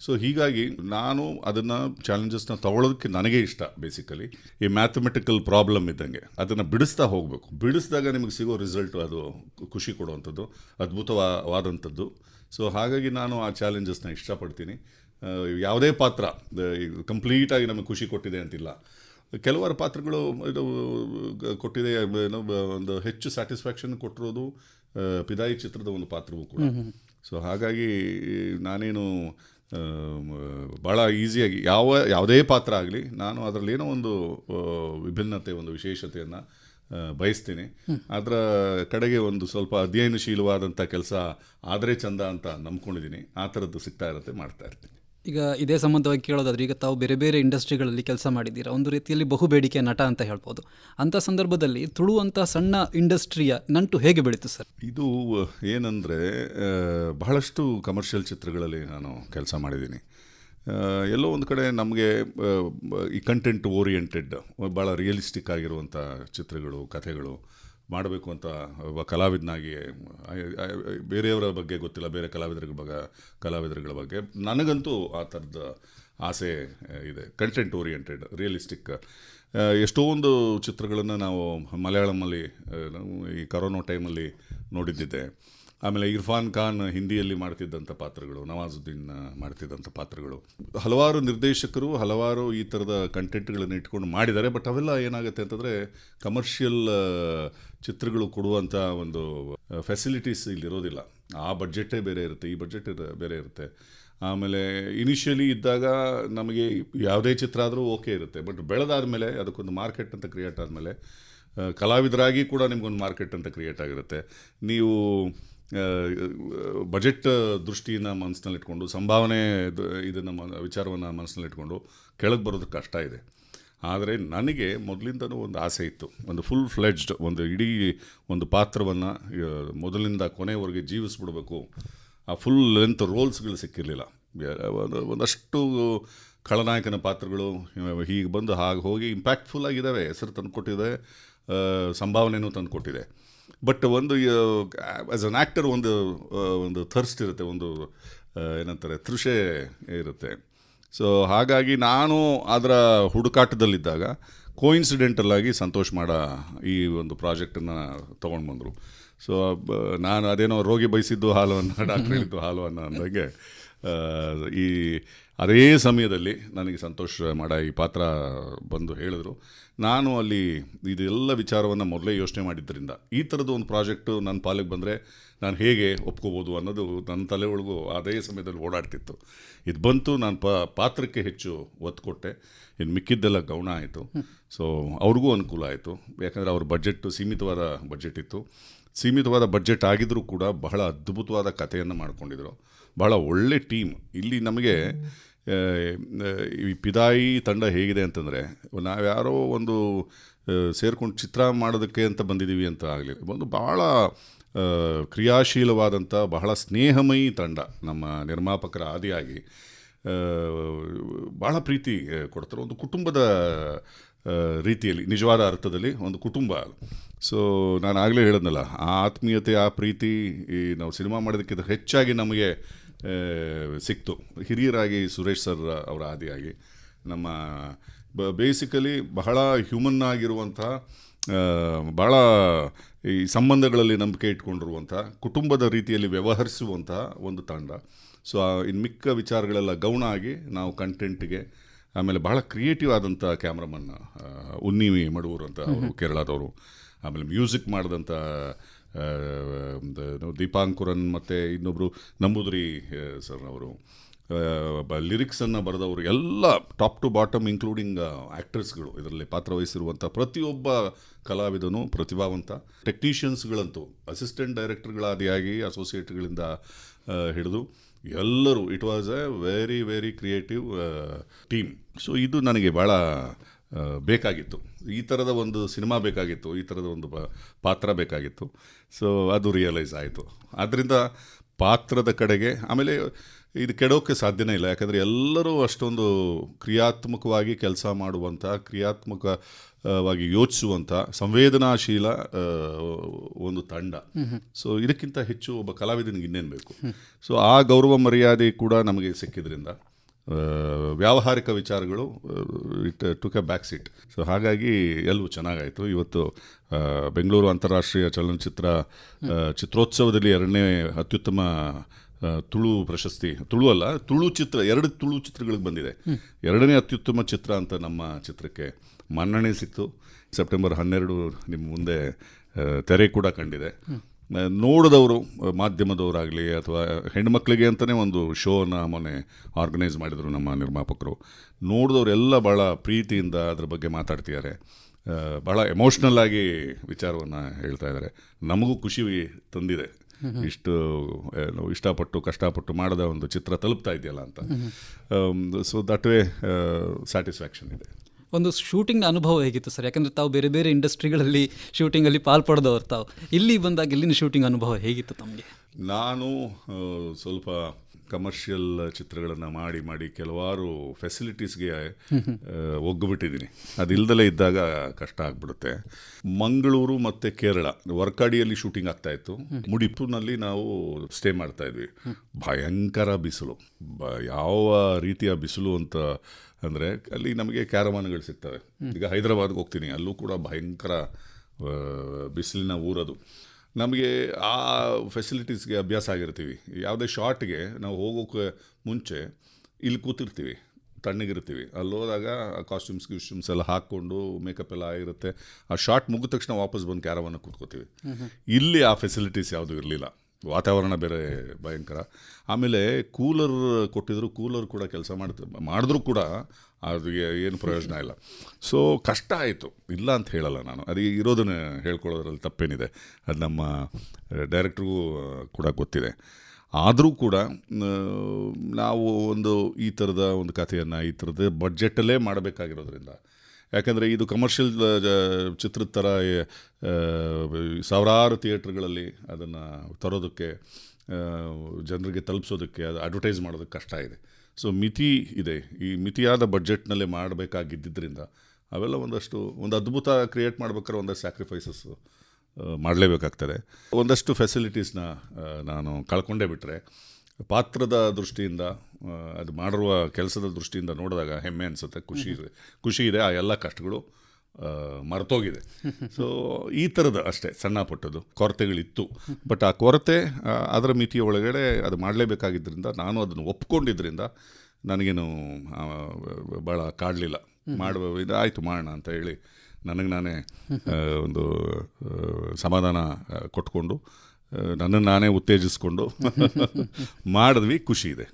[SPEAKER 2] ಸೊ ಹೀಗಾಗಿ ನಾನು ಅದನ್ನು ಚಾಲೆಂಜಸ್ನ ತಗೊಳ್ಳೋದಕ್ಕೆ ನನಗೆ ಇಷ್ಟ ಬೇಸಿಕಲಿ ಈ ಮ್ಯಾಥಮೆಟಿಕಲ್ ಪ್ರಾಬ್ಲಮ್ ಇದ್ದಂಗೆ. ಅದನ್ನು ಬಿಡಿಸ್ತಾ ಹೋಗಬೇಕು. ಬಿಡಿಸಿದಾಗ ನಿಮಗೆ ಸಿಗೋ ರಿಸಲ್ಟ್ ಅದು ಖುಷಿ ಕೊಡುವಂಥದ್ದು ಅದ್ಭುತವಾದಂಥದ್ದು. ಸೊ ಹಾಗಾಗಿ ನಾನು ಆ ಚಾಲೆಂಜಸ್ನ ಇಷ್ಟಪಡ್ತೀನಿ. ಯಾವುದೇ ಪಾತ್ರ ಕಂಪ್ಲೀಟಾಗಿ ನಮಗೆ ಖುಷಿ ಕೊಟ್ಟಿದೆ ಅಂತಿಲ್ಲ. ಕೆಲವಾರು ಪಾತ್ರಗಳು ಇದು ಕೊಟ್ಟಿದೆ ಏನೋ ಒಂದು ಹೆಚ್ಚು ಸ್ಯಾಟಿಸ್ಫ್ಯಾಕ್ಷನ್ ಕೊಟ್ಟಿರೋದು ಪಿದಾಯಿ ಚಿತ್ರದ ಒಂದು ಪಾತ್ರವೂ ಕೂಡ. ಸೊ ಹಾಗಾಗಿ ನಾನೇನು ಭಾಳ ಈಸಿಯಾಗಿ ಯಾವ ಯಾವುದೇ ಪಾತ್ರ ಆಗಲಿ ನಾನು ಅದರಲ್ಲಿ ಏನೋ ಒಂದು ವಿಭಿನ್ನತೆ ಒಂದು ವಿಶೇಷತೆಯನ್ನು ಬಯಸ್ತೀನಿ. ಅದರ ಕಡೆಗೆ ಒಂದು ಸ್ವಲ್ಪ ಅಧ್ಯಯನಶೀಲವಾದಂಥ ಕೆಲಸ ಆದರೆ ಚಂದ ಅಂತ ನಂಬ್ಕೊಂಡಿದ್ದೀನಿ. ಆ ಥರದ್ದು ಸಿಗ್ತಾ ಇರುತ್ತೆ ಮಾಡ್ತಾ ಇರ್ತೀನಿ.
[SPEAKER 1] ಈಗ ಇದೇ ಸಂಬಂಧವಾಗಿ ಕೇಳೋದಾದ್ರೆ, ಈಗ ತಾವು ಬೇರೆ ಬೇರೆ ಇಂಡಸ್ಟ್ರಿಗಳಲ್ಲಿ ಕೆಲಸ ಮಾಡಿದ್ದೀರಾ? ಒಂದು ರೀತಿಯಲ್ಲಿ ಬಹು ಬೇಡಿಕೆ ನಟ ಅಂತ ಹೇಳ್ಬೋದು. ಅಂಥ ಸಂದರ್ಭದಲ್ಲಿ ತುಳುವಂಥ ಸಣ್ಣ ಇಂಡಸ್ಟ್ರಿಯ ನಂಟು ಹೇಗೆ ಬೆಳೀತು ಸರ್?
[SPEAKER 2] ಇದು ಏನಂದರೆ ಬಹಳಷ್ಟು ಕಮರ್ಷಿಯಲ್ ಚಿತ್ರಗಳಲ್ಲಿ ನಾನು ಕೆಲಸ ಮಾಡಿದ್ದೀನಿ. ಎಲ್ಲೋ ಒಂದು ಕಡೆ ನಮಗೆ ಈ ಕಂಟೆಂಟ್ ಓರಿಯೆಂಟೆಡ್ ಭಾಳ ರಿಯಲಿಸ್ಟಿಕ್ ಆಗಿರುವಂಥ ಚಿತ್ರಗಳು, ಕಥೆಗಳು ಮಾಡಬೇಕು ಅಂತ ಒಬ್ಬ ಕಲಾವಿದನಾಗಿ ಬೇರೆಯವರ ಬಗ್ಗೆ ಗೊತ್ತಿಲ್ಲ, ಬೇರೆ ಕಲಾವಿದರ ಬಗ್ಗೆ ಕಲಾವಿದರುಗಳ ಬಗ್ಗೆ. ನನಗಂತೂ ಆ ಥರದ ಆಸೆ ಇದೆ. ಕಂಟೆಂಟ್ ಓರಿಯೆಂಟೆಡ್ ರಿಯಲಿಸ್ಟಿಕ್ ಎಷ್ಟೊಂದು ಚಿತ್ರಗಳನ್ನು ನಾವು ಮಲಯಾಳಮಲ್ಲಿ ಈ ಕರೋನಾ ಟೈಮಲ್ಲಿ ನೋಡಿದ್ದಿದ್ದೆ. ಆಮೇಲೆ ಇರ್ಫಾನ್ ಖಾನ್ ಹಿಂದಿಯಲ್ಲಿ ಮಾಡ್ತಿದ್ದಂಥ ಪಾತ್ರಗಳು, ನವಾಜುದ್ದೀನ್ ಮಾಡ್ತಿದ್ದಂಥ ಪಾತ್ರಗಳು. ಹಲವಾರು ನಿರ್ದೇಶಕರು ಹಲವಾರು ಈ ಥರದ ಕಂಟೆಂಟ್ಗಳನ್ನು ಇಟ್ಕೊಂಡು ಮಾಡಿದ್ದಾರೆ, ಬಟ್ ಅವೆಲ್ಲ ಏನಾಗುತ್ತೆ ಅಂತಂದರೆ ಕಮರ್ಷಿಯಲ್ ಚಿತ್ರಗಳು ಕೊಡುವಂಥ ಒಂದು ಫೆಸಿಲಿಟೀಸ್ ಇಲ್ಲಿರೋದಿಲ್ಲ. ಆ ಬಡ್ಜೆಟೇ ಬೇರೆ ಇರುತ್ತೆ, ಈ ಬಜೆಟ್ ಬೇರೆ ಇರುತ್ತೆ. ಆಮೇಲೆ ಇನಿಷಿಯಲಿ ಇದ್ದಾಗ ನಮಗೆ ಯಾವುದೇ ಚಿತ್ರ ಆದರೂ ಓಕೆ ಇರುತ್ತೆ, ಬಟ್ ಬೆಳೆದಾದ್ಮೇಲೆ ಅದಕ್ಕೊಂದು ಮಾರ್ಕೆಟ್ ಅಂತ ಕ್ರಿಯೇಟ್ ಆದಮೇಲೆ ಕಲಾವಿದರಾಗಿ ಕೂಡ ನಿಮಗೊಂದು ಮಾರ್ಕೆಟ್ ಅಂತ ಕ್ರಿಯೇಟ್ ಆಗಿರುತ್ತೆ. ನೀವು ಬಜೆಟ್ ದೃಷ್ಟಿನ ಮನಸ್ಸಿನಲ್ಲಿಟ್ಕೊಂಡು, ಸಂಭಾವನೆ ಇದನ್ನು ವಿಚಾರವನ್ನು ಮನಸ್ಸಿನಲ್ಲಿಟ್ಕೊಂಡು ಕೆಳಗೆ ಬರೋದು ಕಷ್ಟ ಇದೆ. ಆದರೆ ನನಗೆ ಮೊದಲಿಂದನೂ ಒಂದು ಆಸೆ ಇತ್ತು. ಒಂದು ಫುಲ್ ಫ್ಲೆಡ್ಜ್ಡ್ ಒಂದು ಇಡೀ ಒಂದು ಪಾತ್ರವನ್ನು ಮೊದಲಿಂದ ಕೊನೆವರೆಗೆ ಜೀವಿಸ್ಬಿಡ್ಬೇಕು. ಆ ಫುಲ್ ಲೆಂತ್ ರೋಲ್ಸ್ಗಳು ಸಿಕ್ಕಿರಲಿಲ್ಲ ಒಂದು, ಒಂದಷ್ಟು ಖಳನಾಯಕನ ಪಾತ್ರಗಳು, ಹೀಗೆ ಬಂದು ಹಾಗೆ ಹೋಗಿ ಇಂಪ್ಯಾಕ್ಟ್ಫುಲ್ ಆಗಿದ್ದಾವೆ. ಹೆಸರು ತಂದುಕೊಟ್ಟಿದೆ ಸಂಭಾವನೆಯೂ ತಂದುಕೊಟ್ಟಿದೆ. ಬಟ್ ಒಂದು ಆ್ಯಸ್ ಅನ್ ಆ್ಯಕ್ಟರ್ ಒಂದು ಒಂದು ಥರ್ಸ್ಟ್ ಇರುತ್ತೆ, ಒಂದು ಏನಂತಾರೆ, ತೃಷೆ ಇರುತ್ತೆ. ಸೊ ಹಾಗಾಗಿ ನಾನು ಅದರ ಹುಡುಕಾಟದಲ್ಲಿದ್ದಾಗ ಕೋಇನ್ಸಿಡೆಂಟಲ್ ಆಗಿ ಸಂತೋಷ್ ಮಾಡ ಈ ಒಂದು ಪ್ರಾಜೆಕ್ಟನ್ನು ತೊಗೊಂಡು ಬಂದರು. ಸೊ ನಾನು ಅದೇನೋ ರೋಗಿ ಬಯಸಿದ್ದು ಹಾಲು ಅನ್ನೋ ಡಾಕ್ಟ್ರ್ ಹೇಳಿದ್ದು ಹಾಲು ಅನ್ನೋ ಅಂದಾಗೆ ಈ ಅದೇ ಸಮಯದಲ್ಲಿ ನನಗೆ ಸಂತೋಷ ಮಾಡ, ಈ ಪಾತ್ರ ಬಂದು ಹೇಳಿದ್ರು. ನಾನು ಅಲ್ಲಿ ಇದೆಲ್ಲ ವಿಚಾರವನ್ನು ಮೊದಲೇ ಯೋಚನೆ ಮಾಡಿದ್ದರಿಂದ, ಈ ಥರದ್ದು ಒಂದು ಪ್ರಾಜೆಕ್ಟು ನನ್ನ ಪಾಲಿಗೆ ಬಂದರೆ ನಾನು ಹೇಗೆ ಒಪ್ಕೋಬೋದು ಅನ್ನೋದು ನನ್ನ ತಲೆ ಒಳಗೂ ಅದೇ ಸಮಯದಲ್ಲಿ ಓಡಾಡ್ತಿತ್ತು. ಇದು ಬಂತು, ನಾನು ಪಾತ್ರಕ್ಕೆ ಹೆಚ್ಚು ಒತ್ತು ಕೊಟ್ಟೆ. ಇನ್ನು ಮಿಕ್ಕಿದ್ದೆಲ್ಲ ಗೌಣ ಆಯಿತು. ಸೊ ಅವ್ರಿಗೂ ಅನುಕೂಲ ಆಯಿತು. ಯಾಕಂದರೆ ಅವ್ರ ಬಜೆಟ್ಟು ಸೀಮಿತವಾದ ಬಜೆಟ್ ಇತ್ತು. ಸೀಮಿತವಾದ ಬಜೆಟ್ ಆಗಿದ್ದರೂ ಕೂಡ ಬಹಳ ಅದ್ಭುತವಾದ ಕಥೆಯನ್ನು ಮಾಡ್ಕೊಂಡಿದ್ರು. ಬಹಳ ಒಳ್ಳೆ ಟೀಮ್. ಇಲ್ಲಿ ನಮಗೆ ಈ ಪಿದಾಯಿ ತಂಡ ಹೇಗಿದೆ ಅಂತಂದರೆ ನಾವು ಯಾರೋ ಒಂದು ಸೇರ್ಕೊಂಡು ಚಿತ್ರ ಮಾಡೋದಕ್ಕೆ ಅಂತ ಬಂದಿದ್ದೀವಿ ಅಂತ ಆಗಲಿ ಒಂದು ಭಾಳ ಕ್ರಿಯಾಶೀಲವಾದಂಥ, ಬಹಳ ಸ್ನೇಹಮಯಿ ತಂಡ ನಮ್ಮ ನಿರ್ಮಾಪಕರ ಆದಿಯಾಗಿ ಭಾಳ ಪ್ರೀತಿ ಕೊಡ್ತಾರೆ. ಒಂದು ಕುಟುಂಬದ ರೀತಿಯಲ್ಲಿ, ನಿಜವಾದ ಅರ್ಥದಲ್ಲಿ ಒಂದು ಕುಟುಂಬ ಸೊ ನಾನು ಆಗಲೇ ಹೇಳಿದ್ನಲ್ಲ, ಆ ಆತ್ಮೀಯತೆ, ಆ ಪ್ರೀತಿ, ಈ ನಾವು ಸಿನಿಮಾ ಮಾಡೋದಕ್ಕಿಂತ ಹೆಚ್ಚಾಗಿ ನಮಗೆ ಸಿಕ್ತು. ಹಿರಿಯರಾಗಿ ಸುರೇಶ್ ಸರ್ ಅವರ ಆದಿಯಾಗಿ. ನಮ್ಮ ಬ ಬೇಸಿಕಲಿ ಬಹಳ ಹ್ಯೂಮನ್ ಆಗಿರುವಂಥ ಭಾಳ ಈ ಸಂಬಂಧಗಳಲ್ಲಿ ನಂಬಿಕೆ ಇಟ್ಕೊಂಡಿರುವಂಥ ಕುಟುಂಬದ ರೀತಿಯಲ್ಲಿ ವ್ಯವಹರಿಸುವಂತಹ ಒಂದು ತಂಡ. ಸೊ ಇನ್ನು ಮಿಕ್ಕ ವಿಚಾರಗಳೆಲ್ಲ ಗೌಣ ಆಗಿ ನಾವು ಕಂಟೆಂಟ್ಗೆ ಆಮೇಲೆ ಬಹಳ ಕ್ರಿಯೇಟಿವ್ ಆದಂಥ ಕ್ಯಾಮ್ರಾಮನ್ ಉನ್ನಿವಿ ಮಡುವರು ಅಂತ ಅವರು ಕೇರಳದವರು. ಆಮೇಲೆ ಮ್ಯೂಸಿಕ್ ಮಾಡಿದಂಥ ದೀಪಾಂಕುರನ್ ಮತ್ತು ಇನ್ನೊಬ್ಬರು ನಂಬುದ್ರಿ ಸರ್ನವರು ಲಿರಿಕ್ಸನ್ನು ಬರೆದವರು ಎಲ್ಲ ಟಾಪ್ ಟು ಬಾಟಮ್ ಇನ್ಕ್ಲೂಡಿಂಗ್ ಆ್ಯಕ್ಟರ್ಸ್ಗಳು ಇದರಲ್ಲಿ ಪಾತ್ರವಹಿಸಿರುವಂಥ ಪ್ರತಿಯೊಬ್ಬ ಕಲಾವಿದನು ಪ್ರತಿಭಾವಂತ. ಟೆಕ್ನಿಷಿಯನ್ಸ್ಗಳಂತೂ ಅಸಿಸ್ಟೆಂಟ್ ಡೈರೆಕ್ಟರ್ಗಳಾದಿಯಾಗಿ ಅಸೋಸಿಯೇಟ್ಗಳಿಂದ ಹಿಡಿದು ಎಲ್ಲರೂ it was a very very creative team so ಇದು ನನಗೆ ಭಾಳ ಬೇಕಾಗಿತ್ತು. ಈ ಥರದ ಒಂದು ಸಿನಿಮಾ ಬೇಕಾಗಿತ್ತು. ಈ ಥರದ ಒಂದು ಪಾತ್ರ ಬೇಕಾಗಿತ್ತು. ಸೊ ಅದು ರಿಯಲೈಸ್ ಆಯಿತು. ಆದ್ದರಿಂದ ಪಾತ್ರದ ಕಡೆಗೆ ಆಮೇಲೆ ಇದು ಕೆಡೋಕ್ಕೆ ಸಾಧ್ಯನೇ ಇಲ್ಲ. ಯಾಕಂದರೆ ಎಲ್ಲರೂ ಅಷ್ಟೊಂದು ಕ್ರಿಯಾತ್ಮಕವಾಗಿ ಕೆಲಸ ಮಾಡುವಂಥ ಕ್ರಿಯಾತ್ಮಕವಾಗಿ ಯೋಚಿಸುವಂಥ ಸಂವೇದನಾಶೀಲ ಒಂದು ತಂಡ. ಸೊ ಇದಕ್ಕಿಂತ ಹೆಚ್ಚು ಒಬ್ಬ ಕಲಾವಿದನಿಗೆ ಇನ್ನೇನು ಬೇಕು? ಸೊ ಆ ಗೌರವ ಮರ್ಯಾದೆ ಕೂಡ ನಮಗೆ ಸಿಕ್ಕಿದ್ರಿಂದ ವ್ಯಾವಹಾರಿಕ ವಿಚಾರಗಳು it took a back seat so ಹಾಗಾಗಿ ಎಲ್ಲವೂ ಚೆನ್ನಾಗಾಯಿತು. ಇವತ್ತು ಬೆಂಗಳೂರು ಅಂತಾರಾಷ್ಟ್ರೀಯ ಚಲನಚಿತ್ರ ಚಿತ್ರೋತ್ಸವದಲ್ಲಿ ಎರಡನೇ ಅತ್ಯುತ್ತಮ ತುಳು ಪ್ರಶಸ್ತಿ ತುಳು ಅಲ್ಲ ತುಳು ಚಿತ್ರ ಎರಡು ತುಳು ಚಿತ್ರಗಳಿಗೆ ಬಂದಿದೆ. ಎರಡನೇ ಅತ್ಯುತ್ತಮ ಚಿತ್ರ ಅಂತ ನಮ್ಮ ಚಿತ್ರಕ್ಕೆ ಮನ್ನಣೆ ಸಿಕ್ತು. ಸೆಪ್ಟೆಂಬರ್ ಹನ್ನೆರಡು ನಿಮ್ಮ ಮುಂದೆ ತೆರೆ ಕೂಡ ಕಂಡಿದೆ. ನೋಡಿದವರು ಮಾಧ್ಯಮದವರಾಗಲಿ ಅಥವಾ ಹೆಣ್ಮಕ್ಳಿಗೆ ಅಂತಲೇ ಒಂದು ಶೋನ ಮೊನ್ನೆ ಆರ್ಗನೈಸ್ ಮಾಡಿದರು ನಮ್ಮ ನಿರ್ಮಾಪಕರು. ನೋಡಿದವರೆಲ್ಲ ಭಾಳ ಪ್ರೀತಿಯಿಂದ ಅದ್ರ ಬಗ್ಗೆ ಮಾತಾಡ್ತಿದ್ದಾರೆ. ಭಾಳ ಎಮೋಷ್ನಲ್ ಆಗಿ ವಿಚಾರವನ್ನು ಹೇಳ್ತಾ ಇದ್ದಾರೆ. ನಮಗೂ ಖುಷಿ ತಂದಿದೆ. ಇಷ್ಟು ಇಷ್ಟಪಟ್ಟು ಕಷ್ಟಪಟ್ಟು ಮಾಡಿದ ಒಂದು ಚಿತ್ರ ತಲುಪ್ತಾ ಇದೆಯಲ್ಲ ಅಂತ. ಸೊ ದಟ್ ವೇ ಸ್ಯಾಟಿಸ್ಫ್ಯಾಕ್ಷನ್ ಇದೆ.
[SPEAKER 1] ಒಂದು ಶೂಟಿಂಗ್ ಅನುಭವ ಹೇಗಿತ್ತು ಸರ್ ಯಾಕಂದ್ರೆ ತಾವು ಬೇರೆ ಬೇರೆ ಇಂಡಸ್ಟ್ರಿಗಳಲ್ಲಿ ಶೂಟಿಂಗಲ್ಲಿ ಪಾಲ್ಪಡೋದವ್ರು ತಾವು. ಇಲ್ಲಿ ಬಂದಾಗ ಇಲ್ಲಿನ ಶೂಟಿಂಗ್ ಅನುಭವ ಹೇಗಿತ್ತು ತಮಗೆ?
[SPEAKER 2] ನಾನು ಸ್ವಲ್ಪ ಕಮರ್ಷಿಯಲ್ ಚಿತ್ರಗಳನ್ನು ಮಾಡಿ ಮಾಡಿ ಕೆಲವಾರು ಫೆಸಿಲಿಟೀಸ್ಗೆ ಒಗ್ಗಿಬಿಟ್ಟಿದ್ದೀನಿ ಅದಿಲ್ದಲೇ ಇದ್ದಾಗ ಕಷ್ಟ ಆಗ್ಬಿಡುತ್ತೆ. ಮಂಗಳೂರು ಮತ್ತು ಕೇರಳ ವರ್ಕಾಡಿಯಲ್ಲಿ ಶೂಟಿಂಗ್ ಆಗ್ತಾ ಇತ್ತು. ಮುಡಿಪುನಲ್ಲಿ ನಾವು ಸ್ಟೇ ಮಾಡ್ತಾ ಇದ್ವಿ. ಭಯಂಕರ ಬಿಸಿಲು. ಬ ಯಾವ ರೀತಿಯ ಬಿಸಿಲು ಅಂತ ಅಂದರೆ ಅಲ್ಲಿ ನಮಗೆ ಕ್ಯಾರವಾನ್ಗಳು ಸಿಗ್ತವೆ. ಈಗ ಹೈದರಾಬಾದ್ಗೆ ಹೋಗ್ತೀನಿ. ಅಲ್ಲೂ ಕೂಡ ಭಯಂಕರ ಬಿಸಿಲಿನ ಊರದು. ನಮಗೆ ಆ ಫೆಸಿಲಿಟೀಸ್ಗೆ ಅಭ್ಯಾಸ ಆಗಿರ್ತೀವಿ. ಯಾವುದೇ ಶಾರ್ಟ್ಗೆ ನಾವು ಹೋಗೋಕ್ಕೆ ಮುಂಚೆ ಇಲ್ಲಿ ಕೂತಿರ್ತೀವಿ ತಣ್ಣಗಿರ್ತೀವಿ. ಅಲ್ಲಿ ಹೋದಾಗ ಕಾಸ್ಟ್ಯೂಮ್ಸ್ ಗಿಸ್ಟ್ಯೂಮ್ಸ್ ಎಲ್ಲ ಹಾಕ್ಕೊಂಡು ಮೇಕಪ್ ಎಲ್ಲ ಆಗಿರುತ್ತೆ. ಆ ಶಾರ್ಟ್ ಮುಗಿದ ತಕ್ಷಣ ವಾಪಸ್ ಬಂದು ಕ್ಯಾರವನ್ನು ಕೂತ್ಕೋತೀವಿ. ಇಲ್ಲಿ ಆ ಫೆಸಿಲಿಟೀಸ್ ಯಾವುದೂ ಇರಲಿಲ್ಲ. ವಾತಾವರಣ ಬೇರೆ ಭಯಂಕರ. ಆಮೇಲೆ ಕೂಲರ್ ಕೊಟ್ಟಿದ್ರು ಕೂಲರ್ ಕೂಡ ಕೆಲಸ ಮಾಡ್ತ, ಮಾಡಿದ್ರೂ ಕೂಡ ಅದು ಏನು ಪ್ರಯೋಜನ ಇಲ್ಲ. ಸೊ ಕಷ್ಟ ಆಯಿತು. ಇಲ್ಲ ಅಂತ ಹೇಳಲ್ಲ ನಾನು. ಅದು ಇರೋದನ್ನು ಹೇಳ್ಕೊಳ್ಳೋದ್ರಲ್ಲಿ ತಪ್ಪೇನಿದೆ. ಅದು ನಮ್ಮ ಡೈರೆಕ್ಟ್ರಿಗೂ ಕೂಡ ಗೊತ್ತಿದೆ. ಆದರೂ ಕೂಡ ನಾವು ಒಂದು ಈ ಥರದ ಒಂದು ಕಥೆಯನ್ನು ಈ ಥರದ ಬಡ್ಜೆಟಲ್ಲೇ ಮಾಡಬೇಕಾಗಿರೋದ್ರಿಂದ ಯಾಕಂದರೆ ಇದು ಕಮರ್ಷಿಯಲ್ ಚಿತ್ರದ ಥರ ಸಾವಿರಾರು ಥಿಯೇಟ್ರ್ಗಳಲ್ಲಿ ಅದನ್ನು ತರೋದಕ್ಕೆ ಜನರಿಗೆ ತಲುಪಿಸೋದಕ್ಕೆ, ಅದು ಅಡ್ವರ್ಟೈಸ್ ಮಾಡೋದಕ್ಕೆ ಕಷ್ಟ ಇದೆ. ಸೊ ಮಿತಿ ಇದೆ. ಈ ಮಿತಿಯಾದ ಬಡ್ಜೆಟ್ನಲ್ಲೇ ಮಾಡಬೇಕಾಗಿದ್ದರಿಂದ ಅವೆಲ್ಲ ಒಂದಷ್ಟು, ಒಂದು ಅದ್ಭುತ ಕ್ರಿಯೇಟ್ ಮಾಡ್ಬೇಕಾದ್ರೆ ಒಂದಷ್ಟು ಸ್ಯಾಕ್ರಿಫೈಸಸ್ಸು ಮಾಡಲೇಬೇಕಾಗ್ತದೆ. ಒಂದಷ್ಟು ಫೆಸಿಲಿಟೀಸ್ನ ನಾನು ಕಳ್ಕೊಂಡೇ ಬಿಟ್ಟರೆ ಪಾತ್ರದ ದೃಷ್ಟಿಯಿಂದ ಅದು ಮಾಡಿರುವ ಕೆಲಸದ ದೃಷ್ಟಿಯಿಂದ ನೋಡಿದಾಗ ಹೆಮ್ಮೆ ಅನಿಸುತ್ತೆ, ಖುಷಿ ಇದೆ. ಖುಷಿ ಇದೆ, ಆ ಎಲ್ಲ ಕಷ್ಟಗಳು ಮರೆತೋಗಿದೆ. ಸೊ ಈ ಥರದ ಅಷ್ಟೇ, ಸಣ್ಣ ಪುಟ್ಟದು ಕೊರತೆಗಳಿತ್ತು. ಬಟ್ ಆ ಕೊರತೆ ಅದರ ಮಿತಿಯ ಒಳಗಡೆ ಅದು ಮಾಡಲೇಬೇಕಾಗಿದ್ದರಿಂದ ನಾನು ಅದನ್ನು ಒಪ್ಕೊಂಡಿದ್ದರಿಂದ ನನಗೇನು ಭಾಳ ಕಾಡಲಿಲ್ಲ. ಮಾಡುವ ಇದು ಆಯಿತು, ಮಾಡೋಣ ಅಂತ ಹೇಳಿ ನನಗೆ ನಾನೇ ಒಂದು ಸಮಾಧಾನ ಕೊಟ್ಕೊಂಡು ನನ್ನನ್ನು ನಾನೇ ಉತ್ತೇಜಿಸ್ಕೊಂಡು *laughs* ಮಾಡಿದ್ವಿ, ಖುಷಿ ಇದೆ.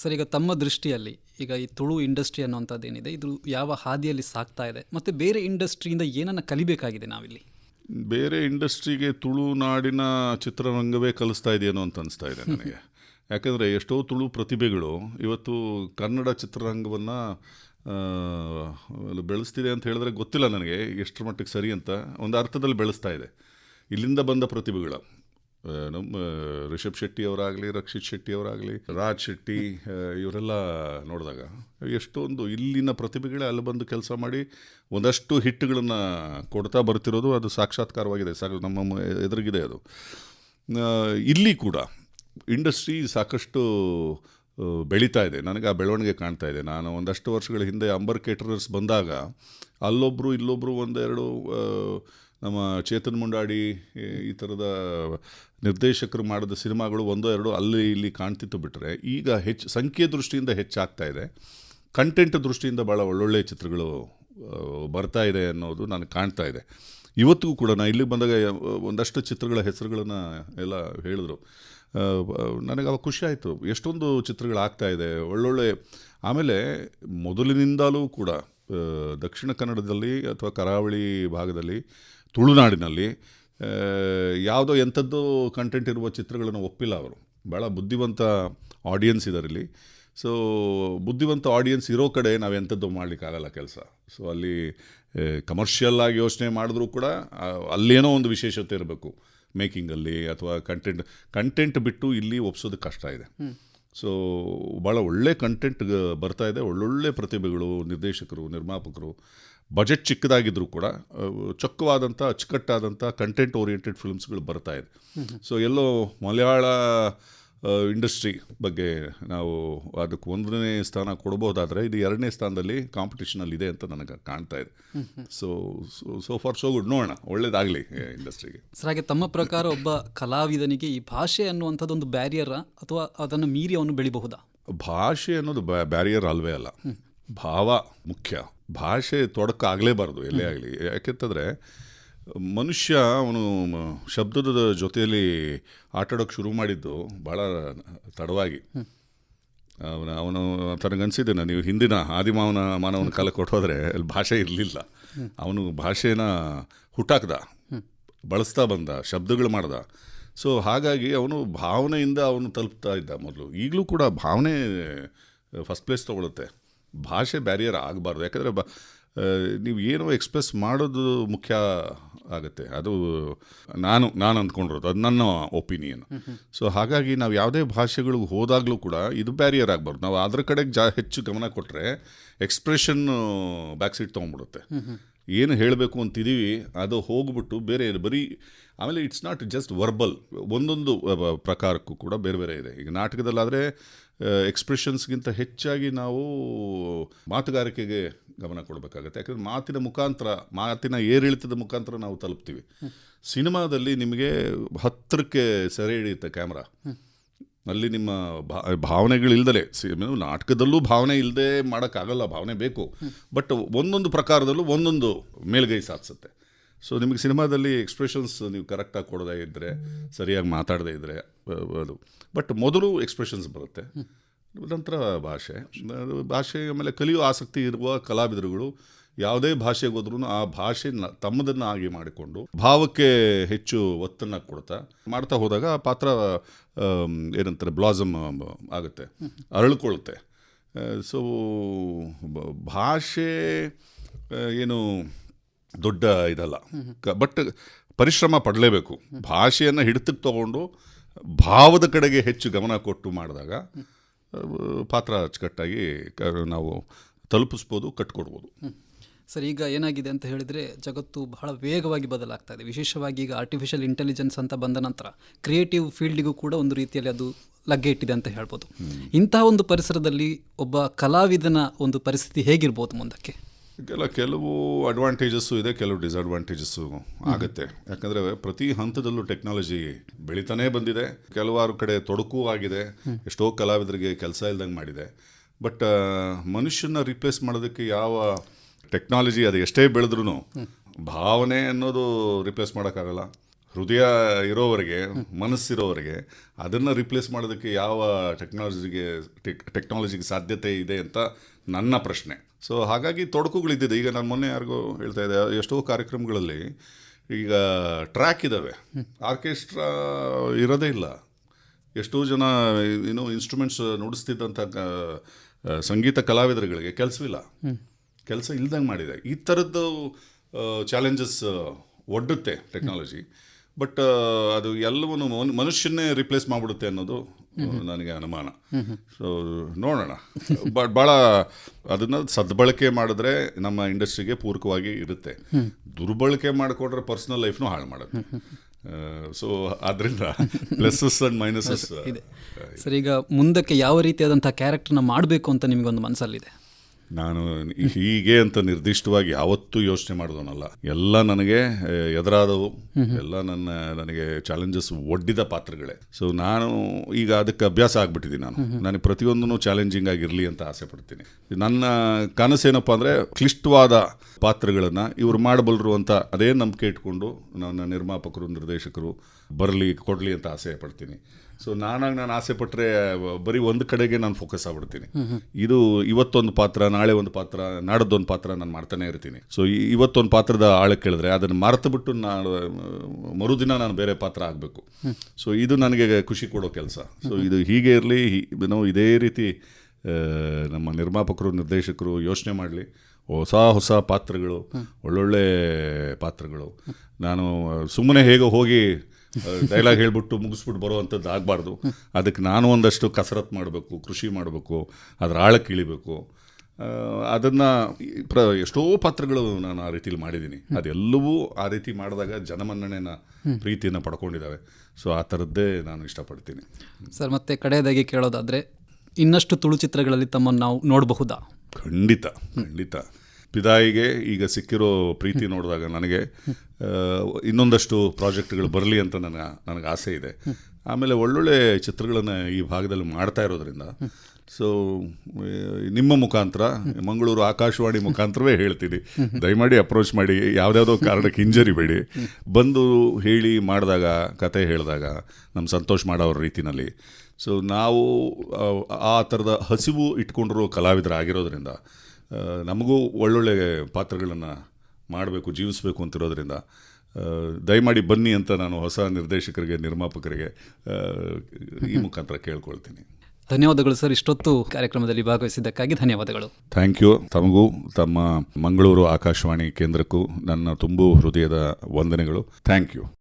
[SPEAKER 1] ಸರ್ ಈಗ ತಮ್ಮ ದೃಷ್ಟಿಯಲ್ಲಿ ಈಗ ಈ ತುಳು ಇಂಡಸ್ಟ್ರಿ ಅನ್ನುವಂಥದ್ದು ಏನಿದೆ ಇದು ಯಾವ ಹಾದಿಯಲ್ಲಿ ಸಾಗ್ತಾ ಇದೆ ಮತ್ತು ಬೇರೆ ಇಂಡಸ್ಟ್ರಿಯಿಂದ ಏನನ್ನು ಕಲಿಬೇಕಾಗಿದೆ ನಾವಿಲ್ಲಿ?
[SPEAKER 2] ಬೇರೆ ಇಂಡಸ್ಟ್ರಿಗೆ ತುಳುನಾಡಿನ ಚಿತ್ರರಂಗವೇ ಕಲಿಸ್ತಾ ಇದೆಯೇನೋ ಅಂತ ಅನಿಸ್ತಾ ಇದೆ ನನಗೆ. *laughs* ಯಾಕಂದರೆ ಎಷ್ಟೋ ತುಳು ಪ್ರತಿಭೆಗಳು ಇವತ್ತು ಕನ್ನಡ ಚಿತ್ರರಂಗವನ್ನು ಬೆಳೆಸ್ತಿದೆ ಅಂತ ಹೇಳಿದ್ರೆ ಗೊತ್ತಿಲ್ಲ ನನಗೆ ಎಷ್ಟರ ಮಟ್ಟಿಗೆ ಸರಿ ಅಂತ. ಒಂದು ಅರ್ಥದಲ್ಲಿ ಬೆಳೆಸ್ತಾ ಇದೆ. ಇಲ್ಲಿಂದ ಬಂದ ಪ್ರತಿಭೆಗಳು. ನಮ್ಮ ರಿಷಬ್ ಶೆಟ್ಟಿ ಅವರಾಗಲಿ ರಕ್ಷಿತ್ ಶೆಟ್ಟಿ ಅವರಾಗಲಿ ರಾಜ್ ಶೆಟ್ಟಿ ಇವರೆಲ್ಲ ನೋಡಿದಾಗ ಎಷ್ಟೊಂದು ಇಲ್ಲಿನ ಪ್ರತಿಭೆಗಳೇ ಅಲ್ಲಿ ಬಂದು ಕೆಲಸ ಮಾಡಿ ಒಂದಷ್ಟು ಹಿಟ್ಟುಗಳನ್ನು ಕೊಡ್ತಾ ಬರ್ತಿರೋದು ಅದು ಸಾಕ್ಷಾತ್ಕಾರವಾಗಿದೆ. ಸಾಕು, ನಮ್ಮ ಎದುರಿಗಿದೆ ಅದು. ಇಲ್ಲಿ ಕೂಡ ಇಂಡಸ್ಟ್ರಿ ಸಾಕಷ್ಟು ಬೆಳೀತಾ ಇದೆ. ನನಗೆ ಆ ಬೆಳವಣಿಗೆ ಕಾಣ್ತಾ ಇದೆ. ನಾನು ಒಂದಷ್ಟು ವರ್ಷಗಳ ಹಿಂದೆ ಅಂಬರ್ ಕೇಟರರ್ಸ್ ಬಂದಾಗ ಅಲ್ಲೊಬ್ಬರು ಇಲ್ಲೊಬ್ಬರು ಒಂದೆರಡು ನಮ್ಮ ಚೇತನ್ ಮುಂಡಾಡಿ, ಈ- ಥರದ ನಿರ್ದೇಶಕರು ಮಾಡಿದ ಸಿನಿಮಾಗಳು ಒಂದೋ ಎರಡು ಅಲ್ಲಿ ಇಲ್ಲಿ ಕಾಣ್ತಿತ್ತು ಬಿಟ್ಟರೆ ಈಗ ಹೆಚ್ಚು, ಸಂಖ್ಯೆ ದೃಷ್ಟಿಯಿಂದ ಹೆಚ್ಚಾಗ್ತಾ ಇದೆ. ಕಂಟೆಂಟ್ ದೃಷ್ಟಿಯಿಂದ ಭಾಳ ಒಳ್ಳೊಳ್ಳೆ ಚಿತ್ರಗಳು ಬರ್ತಾ ಇದೆ ಅನ್ನೋದು ನಾನು ಕಾಣ್ತಾ ಇದೆ. ಇವತ್ತಿಗೂ ಕೂಡ ನಾನು ಇಲ್ಲಿಗೆ ಬಂದಾಗ ಒಂದಷ್ಟು ಚಿತ್ರಗಳ ಹೆಸರುಗಳನ್ನು ಎಲ್ಲ ಹೇಳಿದ್ರು. ನನಗೆ ಅವಾಗ ಖುಷಿ ಆಯಿತು. ಎಷ್ಟೊಂದು ಚಿತ್ರಗಳು ಆಗ್ತಾ ಇದೆ, ಒಳ್ಳೊಳ್ಳೆ, ಆಮೇಲೆ ಮೊದಲಿನಿಂದಲೂ ಕೂಡ ದಕ್ಷಿಣ ಕನ್ನಡದಲ್ಲಿ ಅಥವಾ ಕರಾವಳಿ ಭಾಗದಲ್ಲಿ ತುಳುನಾಡಿನಲ್ಲಿ ಯಾವುದೋ ಎಂಥದ್ದು ಕಂಟೆಂಟ್ ಇರುವ ಚಿತ್ರಗಳನ್ನು ಒಪ್ಪಿಲ್ಲ ಅವರು. ಭಾಳ ಬುದ್ಧಿವಂತ ಆಡಿಯನ್ಸ್ ಇದರಲ್ಲಿ ಸೊ ಬುದ್ಧಿವಂತ ಆಡಿಯನ್ಸ್ ಇರೋ ಕಡೆ ನಾವು ಎಂಥದ್ದು ಮಾಡಲಿಕ್ಕಾಗಲ್ಲ ಕೆಲಸ. ಸೊ ಅಲ್ಲಿ ಕಮರ್ಷಿಯಲ್ ಆಗಿ ಯೋಚನೆ ಮಾಡಿದ್ರೂ ಕೂಡ ಅಲ್ಲೇನೋ ಒಂದು ವಿಶೇಷತೆ ಇರಬೇಕು. ಮೇಕಿಂಗಲ್ಲಿ ಅಥವಾ ಕಂಟೆಂಟ್ ಕಂಟೆಂಟ್ ಬಿಟ್ಟು ಇಲ್ಲಿ ಒಪ್ಸೋದು ಕಷ್ಟ ಇದೆ. ಸೊ ಭಾಳ ಒಳ್ಳೆ ಕಂಟೆಂಟ್ ಬರ್ತಾ ಇದೆ. ಒಳ್ಳೊಳ್ಳೆ ಪ್ರತಿಭೆಗಳು ನಿರ್ದೇಶಕರು ನಿರ್ಮಾಪಕರು ಬಜೆಟ್ ಚಿಕ್ಕದಾಗಿದ್ದರೂ ಕೂಡ ಚೊಕ್ಕವಾದಂಥ ಅಚ್ಚುಕಟ್ಟಾದಂಥ ಕಂಟೆಂಟ್ ಓರಿಯೆಂಟೆಡ್ ಫಿಲ್ಮ್ಸ್ಗಳು ಬರ್ತಾ ಇದೆ. ಸೊ ಎಲ್ಲೋ ಮಲಯಾಳ ಇಂಡಸ್ಟ್ರಿ ಬಗ್ಗೆ ನಾವು ಅದಕ್ಕೆ ಒಂದನೇ ಸ್ಥಾನ ಕೊಡ್ಬೋದಾದರೆ ಇದು ಎರಡನೇ ಸ್ಥಾನದಲ್ಲಿ ಕಾಂಪಿಟೇಷನಲ್ಲಿ ಇದೆ ಅಂತ ನನಗೆ ಕಾಣ್ತಾ ಇದೆ. So so far so good ನೋಡೋಣ ಒಳ್ಳೇದಾಗಲಿ ಇಂಡಸ್ಟ್ರಿಗೆ
[SPEAKER 1] ಸರ್ ಹಾಗೆ ತಮ್ಮ ಪ್ರಕಾರ ಒಬ್ಬ ಕಲಾವಿದನಿಗೆ ಈ ಭಾಷೆ ಅನ್ನುವಂಥದ್ದು ಒಂದು ಬ್ಯಾರಿಯರ ಅಥವಾ ಅದನ್ನು ಮೀರಿ ಅವನು ಬೆಳಿಬಹುದಾ?
[SPEAKER 2] ಭಾಷೆ ಅನ್ನೋದು ಬ್ಯಾರಿಯರ್ ಅಲ್ವೇ ಅಲ್ಲ. ಭಾವ ಮುಖ್ಯ. ಭಾಷೆ ತೊಡಕಾಗಲೇಬಾರ್ದು ಎಲ್ಲೇ ಆಗಲಿ. ಯಾಕೆಂತಂದರೆ, ಮನುಷ್ಯ ಅವನು ಶಬ್ದದ ಜೊತೆಯಲ್ಲಿ ಆಟಾಡೋಕ್ಕೆ ಶುರು ಮಾಡಿದ್ದು ಭಾಳ ತಡವಾಗಿ. ಅವನ, ಅವನು ತನಗನ್ಸಿದ್ದೆ ನೀವು ಹಿಂದಿನ ಆದಿಮಾವನ, ಮಾನವನ ಕಾಲಕ್ಕೆ ಕೊಟ್ಟೋದ್ರೆ ಅಲ್ಲಿ ಭಾಷೆ ಇರಲಿಲ್ಲ. ಅವನು ಭಾಷೆನ ಹುಟ್ಟಾಕ್ದ, ಬಳಸ್ತಾ ಬಂದ, ಶಬ್ದಗಳು ಮಾಡ್ದ. ಸೊ, ಹಾಗಾಗಿ ಅವನು ಭಾವನೆಯಿಂದ ಅವನು ತಲುಪ್ತಾ ಇದ್ದ ಮೊದಲು. ಈಗಲೂ ಕೂಡ ಭಾವನೆ ಫಸ್ಟ್ ಪ್ಲೇಸ್ ತೊಗೊಳುತ್ತೆ. ಭಾಷೆ ಬ್ಯಾರಿಯರ್ ಆಗಬಾರ್ದು. ಯಾಕಂದರೆ ಬ ನೀವು ಏನೋ ಎಕ್ಸ್ಪ್ರೆಸ್ ಮಾಡೋದು ಮುಖ್ಯ ಆಗುತ್ತೆ. ಅದು ನಾನು ನಾನು ಅಂದ್ಕೊಂಡಿರೋದು. ಅದು ನನ್ನ ಒಪಿನಿಯನ್ ಸೊ ಹಾಗಾಗಿ ನಾವು ಯಾವುದೇ ಭಾಷೆಗಳಿಗೆ ಹೋದಾಗಲೂ ಕೂಡ ಇದು ಬ್ಯಾರಿಯರ್ ಆಗಬಾರ್ದು. ನಾವು ಅದ್ರ ಕಡೆಗೆ ಜಾ ಹೆಚ್ಚು ಗಮನ ಕೊಟ್ಟರೆ ಎಕ್ಸ್ಪ್ರೆಷನ್ ಬ್ಯಾಕ್ ಸೀಟ್ ತೊಗೊಂಡ್ಬಿಡುತ್ತೆ. ಏನು ಹೇಳಬೇಕು ಅಂತಿದ್ದೀವಿ ಅದು ಹೋಗ್ಬಿಟ್ಟು ಬೇರೆ ಬರೀ ಆಮೇಲೆ ಇಟ್ಸ್ ನಾಟ್ ಜಸ್ಟ್ ವರ್ಬಲ್ ಒಂದೊಂದು ಪ್ರಕಾರಕ್ಕೂ ಕೂಡ ಬೇರೆ ಬೇರೆ ಇದೆ. ಈಗ ನಾಟಕದಲ್ಲಾದರೆ ಎಕ್ಸ್ಪ್ರೆಷನ್ಸ್ಗಿಂತ ಹೆಚ್ಚಾಗಿ ನಾವು ಮಾತುಗಾರಿಕೆಗೆ ಗಮನ ಕೊಡಬೇಕಾಗತ್ತೆ. ಯಾಕಂದರೆ ಮಾತಿನ ಮುಖಾಂತರ ಮಾತಿನ ಏರಿಳಿತದ ಮುಖಾಂತರ ನಾವು ತಲುಪ್ತೀವಿ. ಸಿನಿಮಾದಲ್ಲಿ ನಿಮಗೆ ಹತ್ತಿರಕ್ಕೆ ಸೆರೆ ಹಿಡಿಯುತ್ತೆ ಕ್ಯಾಮ್ರಾ ಅಲ್ಲಿ ನಿಮ್ಮ ಭಾ ಭಾವನೆಗಳಿಲ್ದಲೆ ನಾಟಕದಲ್ಲೂ ಭಾವನೆ ಇಲ್ಲದೆ ಮಾಡೋಕ್ಕಾಗಲ್ಲ ಭಾವನೆ ಬೇಕು. ಬಟ್ ಒಂದೊಂದು ಪ್ರಕಾರದಲ್ಲೂ ಒಂದೊಂದು ಮೇಲ್ಗೈ ಸಾಧಿಸುತ್ತೆ. ಸೊ ನಿಮಗೆ ಸಿನಿಮಾದಲ್ಲಿ ಎಕ್ಸ್ಪ್ರೆಷನ್ಸ್ ನೀವು ಕರೆಕ್ಟಾಗಿ ಕೊಡದೇ ಇದ್ದರೆ ಸರಿಯಾಗಿ ಮಾತಾಡದೇ ಇದ್ದರೆ ಅದು. ಬಟ್ ಮೊದಲು ಎಕ್ಸ್ಪ್ರೆಷನ್ಸ್ ಬರುತ್ತೆ. ನಂತರ ಭಾಷೆ. ಭಾಷೆ ಆಮೇಲೆ ಕಲಿಯೋ ಆಸಕ್ತಿ ಇರುವ ಕಲಾವಿದರುಗಳು ಯಾವುದೇ ಭಾಷೆಗೆ ಹೋದ್ರೂ ಆ ಭಾಷೆನ ತಮ್ಮದನ್ನು ಆಗಿ ಮಾಡಿಕೊಂಡು ಭಾವಕ್ಕೆ ಹೆಚ್ಚು ಒತ್ತನ್ನು ಕೊಡ್ತಾ ಮಾಡ್ತಾ ಹೋದಾಗ ಆ ಪಾತ್ರ ಏನಂತಾರೆ ಬ್ಲಾಸಮ್ ಆಗುತ್ತೆ. ಅರಳ್ಕೊಳ್ಳುತ್ತೆ. ಸೊ ಭಾಷೆ ಏನು ದೊಡ್ಡ ಇದಲ್ಲ. ಬಟ್ ಪರಿಶ್ರಮ ಪಡಲೇಬೇಕು. ಭಾಷೆಯನ್ನು ಹಿಡಿತಕ್ಕೆ ತಗೊಂಡು ಭಾವದ ಕಡೆಗೆ ಹೆಚ್ಚು ಗಮನ ಕೊಟ್ಟು ಮಾಡಿದಾಗ ಪಾತ್ರ ಅಚ್ಚುಕಟ್ಟಾಗಿ ನಾವು ತಲುಪಿಸ್ಬೋದು ಕಟ್ಕೊಡ್ಬೋದು.
[SPEAKER 1] ಸರ್ ಈಗ ಏನಾಗಿದೆ ಅಂತ ಹೇಳಿದರೆ ಜಗತ್ತು ಬಹಳ ವೇಗವಾಗಿ ಬದಲಾಗ್ತಾ ಇದೆ. ವಿಶೇಷವಾಗಿ ಈಗ ಆರ್ಟಿಫಿಷಿಯಲ್ ಇಂಟೆಲಿಜೆನ್ಸ್ ಅಂತ ಬಂದ ನಂತರ ಕ್ರಿಯೇಟಿವ್ ಫೀಲ್ಡಿಗೂ ಕೂಡ ಒಂದು ರೀತಿಯಲ್ಲಿ ಅದು ಲಗ್ಗೆ ಇಟ್ಟಿದೆ ಅಂತ ಹೇಳ್ಬೋದು. ಇಂತಹ ಒಂದು ಪರಿಸರದಲ್ಲಿ ಒಬ್ಬ ಕಲಾವಿದನ ಒಂದು ಪರಿಸ್ಥಿತಿ ಹೇಗಿರ್ಬೋದು ಮುಂದಕ್ಕೆ?
[SPEAKER 2] ಕೆಲ ಕೆಲವು ಅಡ್ವಾಂಟೇಜಸ್ಸು ಇದೆ, ಕೆಲವು ಡಿಸ್ಅಡ್ವಾಂಟೇಜಸ್ಸು ಆಗುತ್ತೆ. ಯಾಕಂದರೆ ಪ್ರತಿ ಹಂತದಲ್ಲೂ ಟೆಕ್ನಾಲಜಿ ಬೆಳೀತಾನೇ ಬಂದಿದೆ. ಕೆಲವಾರು ಕಡೆ ತೊಡಕೂ ಆಗಿದೆ. ಎಷ್ಟೋ ಕಲಾವಿದರಿಗೆ ಕೆಲಸ ಇಲ್ದಂಗೆ ಮಾಡಿದೆ. ಬಟ್ ಮನುಷ್ಯನ ರಿಪ್ಲೇಸ್ ಮಾಡೋದಕ್ಕೆ ಯಾವ ಟೆಕ್ನಾಲಜಿ ಅದು ಎಷ್ಟೇ ಬೆಳೆದ್ರೂ ಭಾವನೆ ಅನ್ನೋದು ರಿಪ್ಲೇಸ್ ಮಾಡೋಕ್ಕಾಗಲ್ಲ. ಹೃದಯ ಇರೋವರೆಗೆ, ಮನಸ್ಸಿರೋವರೆಗೆ ಅದನ್ನು ರಿಪ್ಲೇಸ್ ಮಾಡೋದಕ್ಕೆ ಯಾವ ಟೆಕ್ನಾಲಜಿಗೆ ಟೆಕ್ ಟೆಕ್ನಾಲಜಿಗೆ ಸಾಧ್ಯತೆ ಇದೆ ಅಂತ ನನ್ನ ಪ್ರಶ್ನೆ. ಸೊ ಹಾಗಾಗಿ ತೊಡಕುಗಳಿದ್ದಿದೆ. ಈಗ ನಾನು ಮೊನ್ನೆ ಯಾರಿಗೂ ಹೇಳ್ತಾ ಇದ್ದೆ, ಎಷ್ಟೋ ಕಾರ್ಯಕ್ರಮಗಳಲ್ಲಿ ಈಗ ಟ್ರ್ಯಾಕ್ ಇದ್ದಾವೆ ಆರ್ಕೆಸ್ಟ್ರಾ ಇರೋದೇ ಇಲ್ಲ. ಎಷ್ಟೋ ಜನ ಏನು ಇನ್ಸ್ಟ್ರೂಮೆಂಟ್ಸ್ ನುಡಿಸ್ತಿದ್ದಂಥ ಸಂಗೀತ ಕಲಾವಿದರುಗಳಿಗೆ ಕೆಲಸವಿಲ್ಲ. ಕೆಲಸ ಇಲ್ದಂಗೆ ಮಾಡಿದೆ. ಈ ಥರದ್ದು ಚಾಲೆಂಜಸ್ ಒಡ್ಡುತ್ತೆ ಟೆಕ್ನಾಲಜಿ ಬಟ್ ಅದು ಎಲ್ಲವನ್ನು ಮನುಷ್ಯನೇ ಮನುಷ್ಯನ್ನೇ ರಿಪ್ಲೇಸ್ ಮಾಡಿಬಿಡುತ್ತೆ ಅನ್ನೋದು ನನಗೆ ಅನುಮಾನ. ಸೊ ನೋಡೋಣ. ಬಟ್ ಭಾಳ ಅದನ್ನು ಸದ್ಬಳಕೆ ಮಾಡಿದ್ರೆ ನಮ್ಮ ಇಂಡಸ್ಟ್ರಿಗೆ ಪೂರಕವಾಗಿ ಇರುತ್ತೆ. ದುರ್ಬಳಕೆ ಮಾಡಿಕೊಂಡ್ರೆ ಪರ್ಸ್ನಲ್ ಲೈಫ್ನು ಹಾಳು ಮಾಡುತ್ತೆ ಸೊ ಆದ್ರಿಂದ ಪ್ಲಸ್ಸಸ್ ಅಂಡ್ ಮೈನಸಸ್
[SPEAKER 1] ಇದೆ. ಸರ್ ಈಗ ಮುಂದಕ್ಕೆ ಯಾವ ರೀತಿಯಾದಂಥ ಕ್ಯಾರೆಕ್ಟರ್ನ ಮಾಡಬೇಕು ಅಂತ ನಿಮಗೊಂದು ಮನಸ್ಸಲ್ಲಿದೆ
[SPEAKER 2] ನಾನು ಹೀಗೆ ಅಂತ ನಿರ್ದಿಷ್ಟವಾಗಿ ಯಾವತ್ತೂ ಯೋಚನೆ ಮಾಡಿದವನಲ್ಲ. ಎಲ್ಲ ನನಗೆ ಎದುರಾದವು. ಎಲ್ಲ ನನ್ನ ನನಗೆ ಚಾಲೆಂಜಸ್ ಒಡ್ಡಿದ ಪಾತ್ರಗಳೇ. ಸೊ ನಾನು ಈಗ ಅದಕ್ಕೆ ಅಭ್ಯಾಸ ಆಗ್ಬಿಟ್ಟಿದ್ದೀನಿ ನಾನು. ನನಗೆ ಪ್ರತಿಯೊಂದೂ ಚಾಲೆಂಜಿಂಗ್ ಆಗಿರಲಿ ಅಂತ ಆಸೆ ಪಡ್ತೀನಿ. ನನ್ನ ಕನಸೇನಪ್ಪ ಅಂದರೆ ಕ್ಲಿಷ್ಟವಾದ ಪಾತ್ರಗಳನ್ನು ಇವ್ರು ಮಾಡಬಲ್ಲರು ಅಂತ ಅದೇ ನಂಬಿಕೆ ಇಟ್ಕೊಂಡು ನನ್ನ ನಿರ್ಮಾಪಕರು ನಿರ್ದೇಶಕರು ಬರಲಿ ಕೊಡಲಿ ಅಂತ ಆಸೆ ಪಡ್ತೀನಿ. ಸೊ ನಾನಾಗಿ ನಾನು ಆಸೆ ಪಟ್ಟರೆ ಬರೀ ಒಂದು ಕಡೆಗೆ ನಾನು ಫೋಕಸ್ ಆಗ್ಬಿಡ್ತೀನಿ. ಇದು ಇವತ್ತೊಂದು ಪಾತ್ರ ನಾಳೆ ಒಂದು ಪಾತ್ರ ನಾಡದ್ದೊಂದು ಪಾತ್ರ ನಾನು ಮಾಡ್ತಾನೆ ಇರ್ತೀನಿ. ಸೊ ಇವತ್ತೊಂದು ಪಾತ್ರದ ಆಳಕ್ಕೆ ಕೇಳಿದ್ರೆ ಅದನ್ನು ಮರೆತು ಬಿಟ್ಟು ನಾನು ಮರುದಿನ ನಾನು ಬೇರೆ ಪಾತ್ರ ಆಗಬೇಕು. ಸೊ ಇದು ನನಗೆ ಖುಷಿ ಕೊಡೋ ಕೆಲಸ. ಸೊ ಇದು ಹೀಗೆ ಇರಲಿ ನಾವು ಇದೇ ರೀತಿ ನಮ್ಮ ನಿರ್ಮಾಪಕರು ನಿರ್ದೇಶಕರು ಯೋಚನೆ ಮಾಡಲಿ. ಹೊಸ ಹೊಸ ಪಾತ್ರಗಳು ಒಳ್ಳೊಳ್ಳೆ ಪಾತ್ರಗಳು. ನಾನು ಸುಮ್ಮನೆ ಹೇಗೋ ಹೋಗಿ ಡೈಲಾಗ್ ಹೇಳ್ಬಿಟ್ಟು ಮುಗಿಸ್ಬಿಟ್ಟು ಬರುವಂಥದ್ದು ಆಗಬಾರ್ದು. ಅದಕ್ಕೆ ನಾನು ಒಂದಷ್ಟು ಕಸರತ್ತು ಮಾಡಬೇಕು ಕೃಷಿ ಮಾಡಬೇಕು ಅದರ ಆಳಕ್ಕೆ ಇಳಿಬೇಕು ಅದನ್ನು ಪ್ರ ಎಷ್ಟೋ ಪಾತ್ರಗಳು ನಾನು ಆ ರೀತಿಲಿ ಮಾಡಿದ್ದೀನಿ. ಅದೆಲ್ಲವೂ ಆ ರೀತಿ ಮಾಡಿದಾಗ ಜನಮನ್ನಣೆನ ಪ್ರೀತಿಯನ್ನು ಪಡ್ಕೊಂಡಿದ್ದಾವೆ. ಸೊ ಆ ಥರದ್ದೇ ನಾನು ಇಷ್ಟಪಡ್ತೀನಿ.
[SPEAKER 1] ಸರ್ ಮತ್ತೆ ಕಡೆಯದಾಗಿ ಕೇಳೋದಾದರೆ ಇನ್ನಷ್ಟು ತುಳು ಚಿತ್ರಗಳಲ್ಲಿ ತಮ್ಮನ್ನು ನಾವು ನೋಡಬಹುದಾ?
[SPEAKER 2] ಖಂಡಿತ ಖಂಡಿತ. ಪಿದಾಯಿಗೆ ಈಗ ಸಿಕ್ಕಿರೋ ಪ್ರೀತಿ ನೋಡಿದಾಗ ನನಗೆ ಇನ್ನೊಂದಷ್ಟು ಪ್ರಾಜೆಕ್ಟ್ಗಳು ಬರಲಿ ಅಂತ ನನ್ನ ನನಗೆ ಆಸೆ ಇದೆ. ಆಮೇಲೆ ಒಳ್ಳೊಳ್ಳೆ ಚಿತ್ರಗಳನ್ನು ಈ ಭಾಗದಲ್ಲಿ ಮಾಡ್ತಾ ಇರೋದ್ರಿಂದ ಸೊ ನಿಮ್ಮ ಮುಖಾಂತರ ಮಂಗಳೂರು ಆಕಾಶವಾಣಿ ಮುಖಾಂತರವೇ ಹೇಳ್ತೀನಿ. ದಯಮಾಡಿ ಅಪ್ರೋಚ್ ಮಾಡಿ ಯಾವುದ್ಯಾವುದೋ ಕಾರಣಕ್ಕೆ ಹಿಂಜರಿಬೇಡಿ ಬಂದು ಹೇಳಿ ಮಾಡಿದಾಗ ಕತೆ ಹೇಳಿದಾಗ ನಮ್ಮ ಸಂತೋಷ ಮಾಡೋರ ರೀತಿನಲ್ಲಿ. ಸೊ ನಾವು ಆ, ಥರದ ಹಸಿವು ಇಟ್ಕೊಂಡಿರೋ ಕಲಾವಿದರಾಗಿರೋದ್ರಿಂದ ನಮಗೂ ಒಳ್ಳೊಳ್ಳೆ ಪಾತ್ರಗಳನ್ನು ಮಾಡಬೇಕು ಜೀವಿಸಬೇಕು ಅಂತಿರೋದ್ರಿಂದ ದಯಮಾಡಿ ಬನ್ನಿ ಅಂತ ನಾನು ಹೊಸ ನಿರ್ದೇಶಕರಿಗೆ ನಿರ್ಮಾಪಕರಿಗೆ ಈ *laughs* ಮುಖಾಂತರ ಕೇಳ್ಕೊಳ್ತೀನಿ.
[SPEAKER 1] ಧನ್ಯವಾದಗಳು ಸರ್. ಇಷ್ಟೊತ್ತು ಕಾರ್ಯಕ್ರಮದಲ್ಲಿ ಭಾಗವಹಿಸಿದ್ದಕ್ಕಾಗಿ ಧನ್ಯವಾದಗಳು.
[SPEAKER 2] ಥ್ಯಾಂಕ್ ಯು ತಮಗೂ ತಮ್ಮ ಮಂಗಳೂರು ಆಕಾಶವಾಣಿ ಕೇಂದ್ರಕ್ಕೂ ನನ್ನ ತುಂಬು ಹೃದಯದ ವಂದನೆಗಳು. Thank you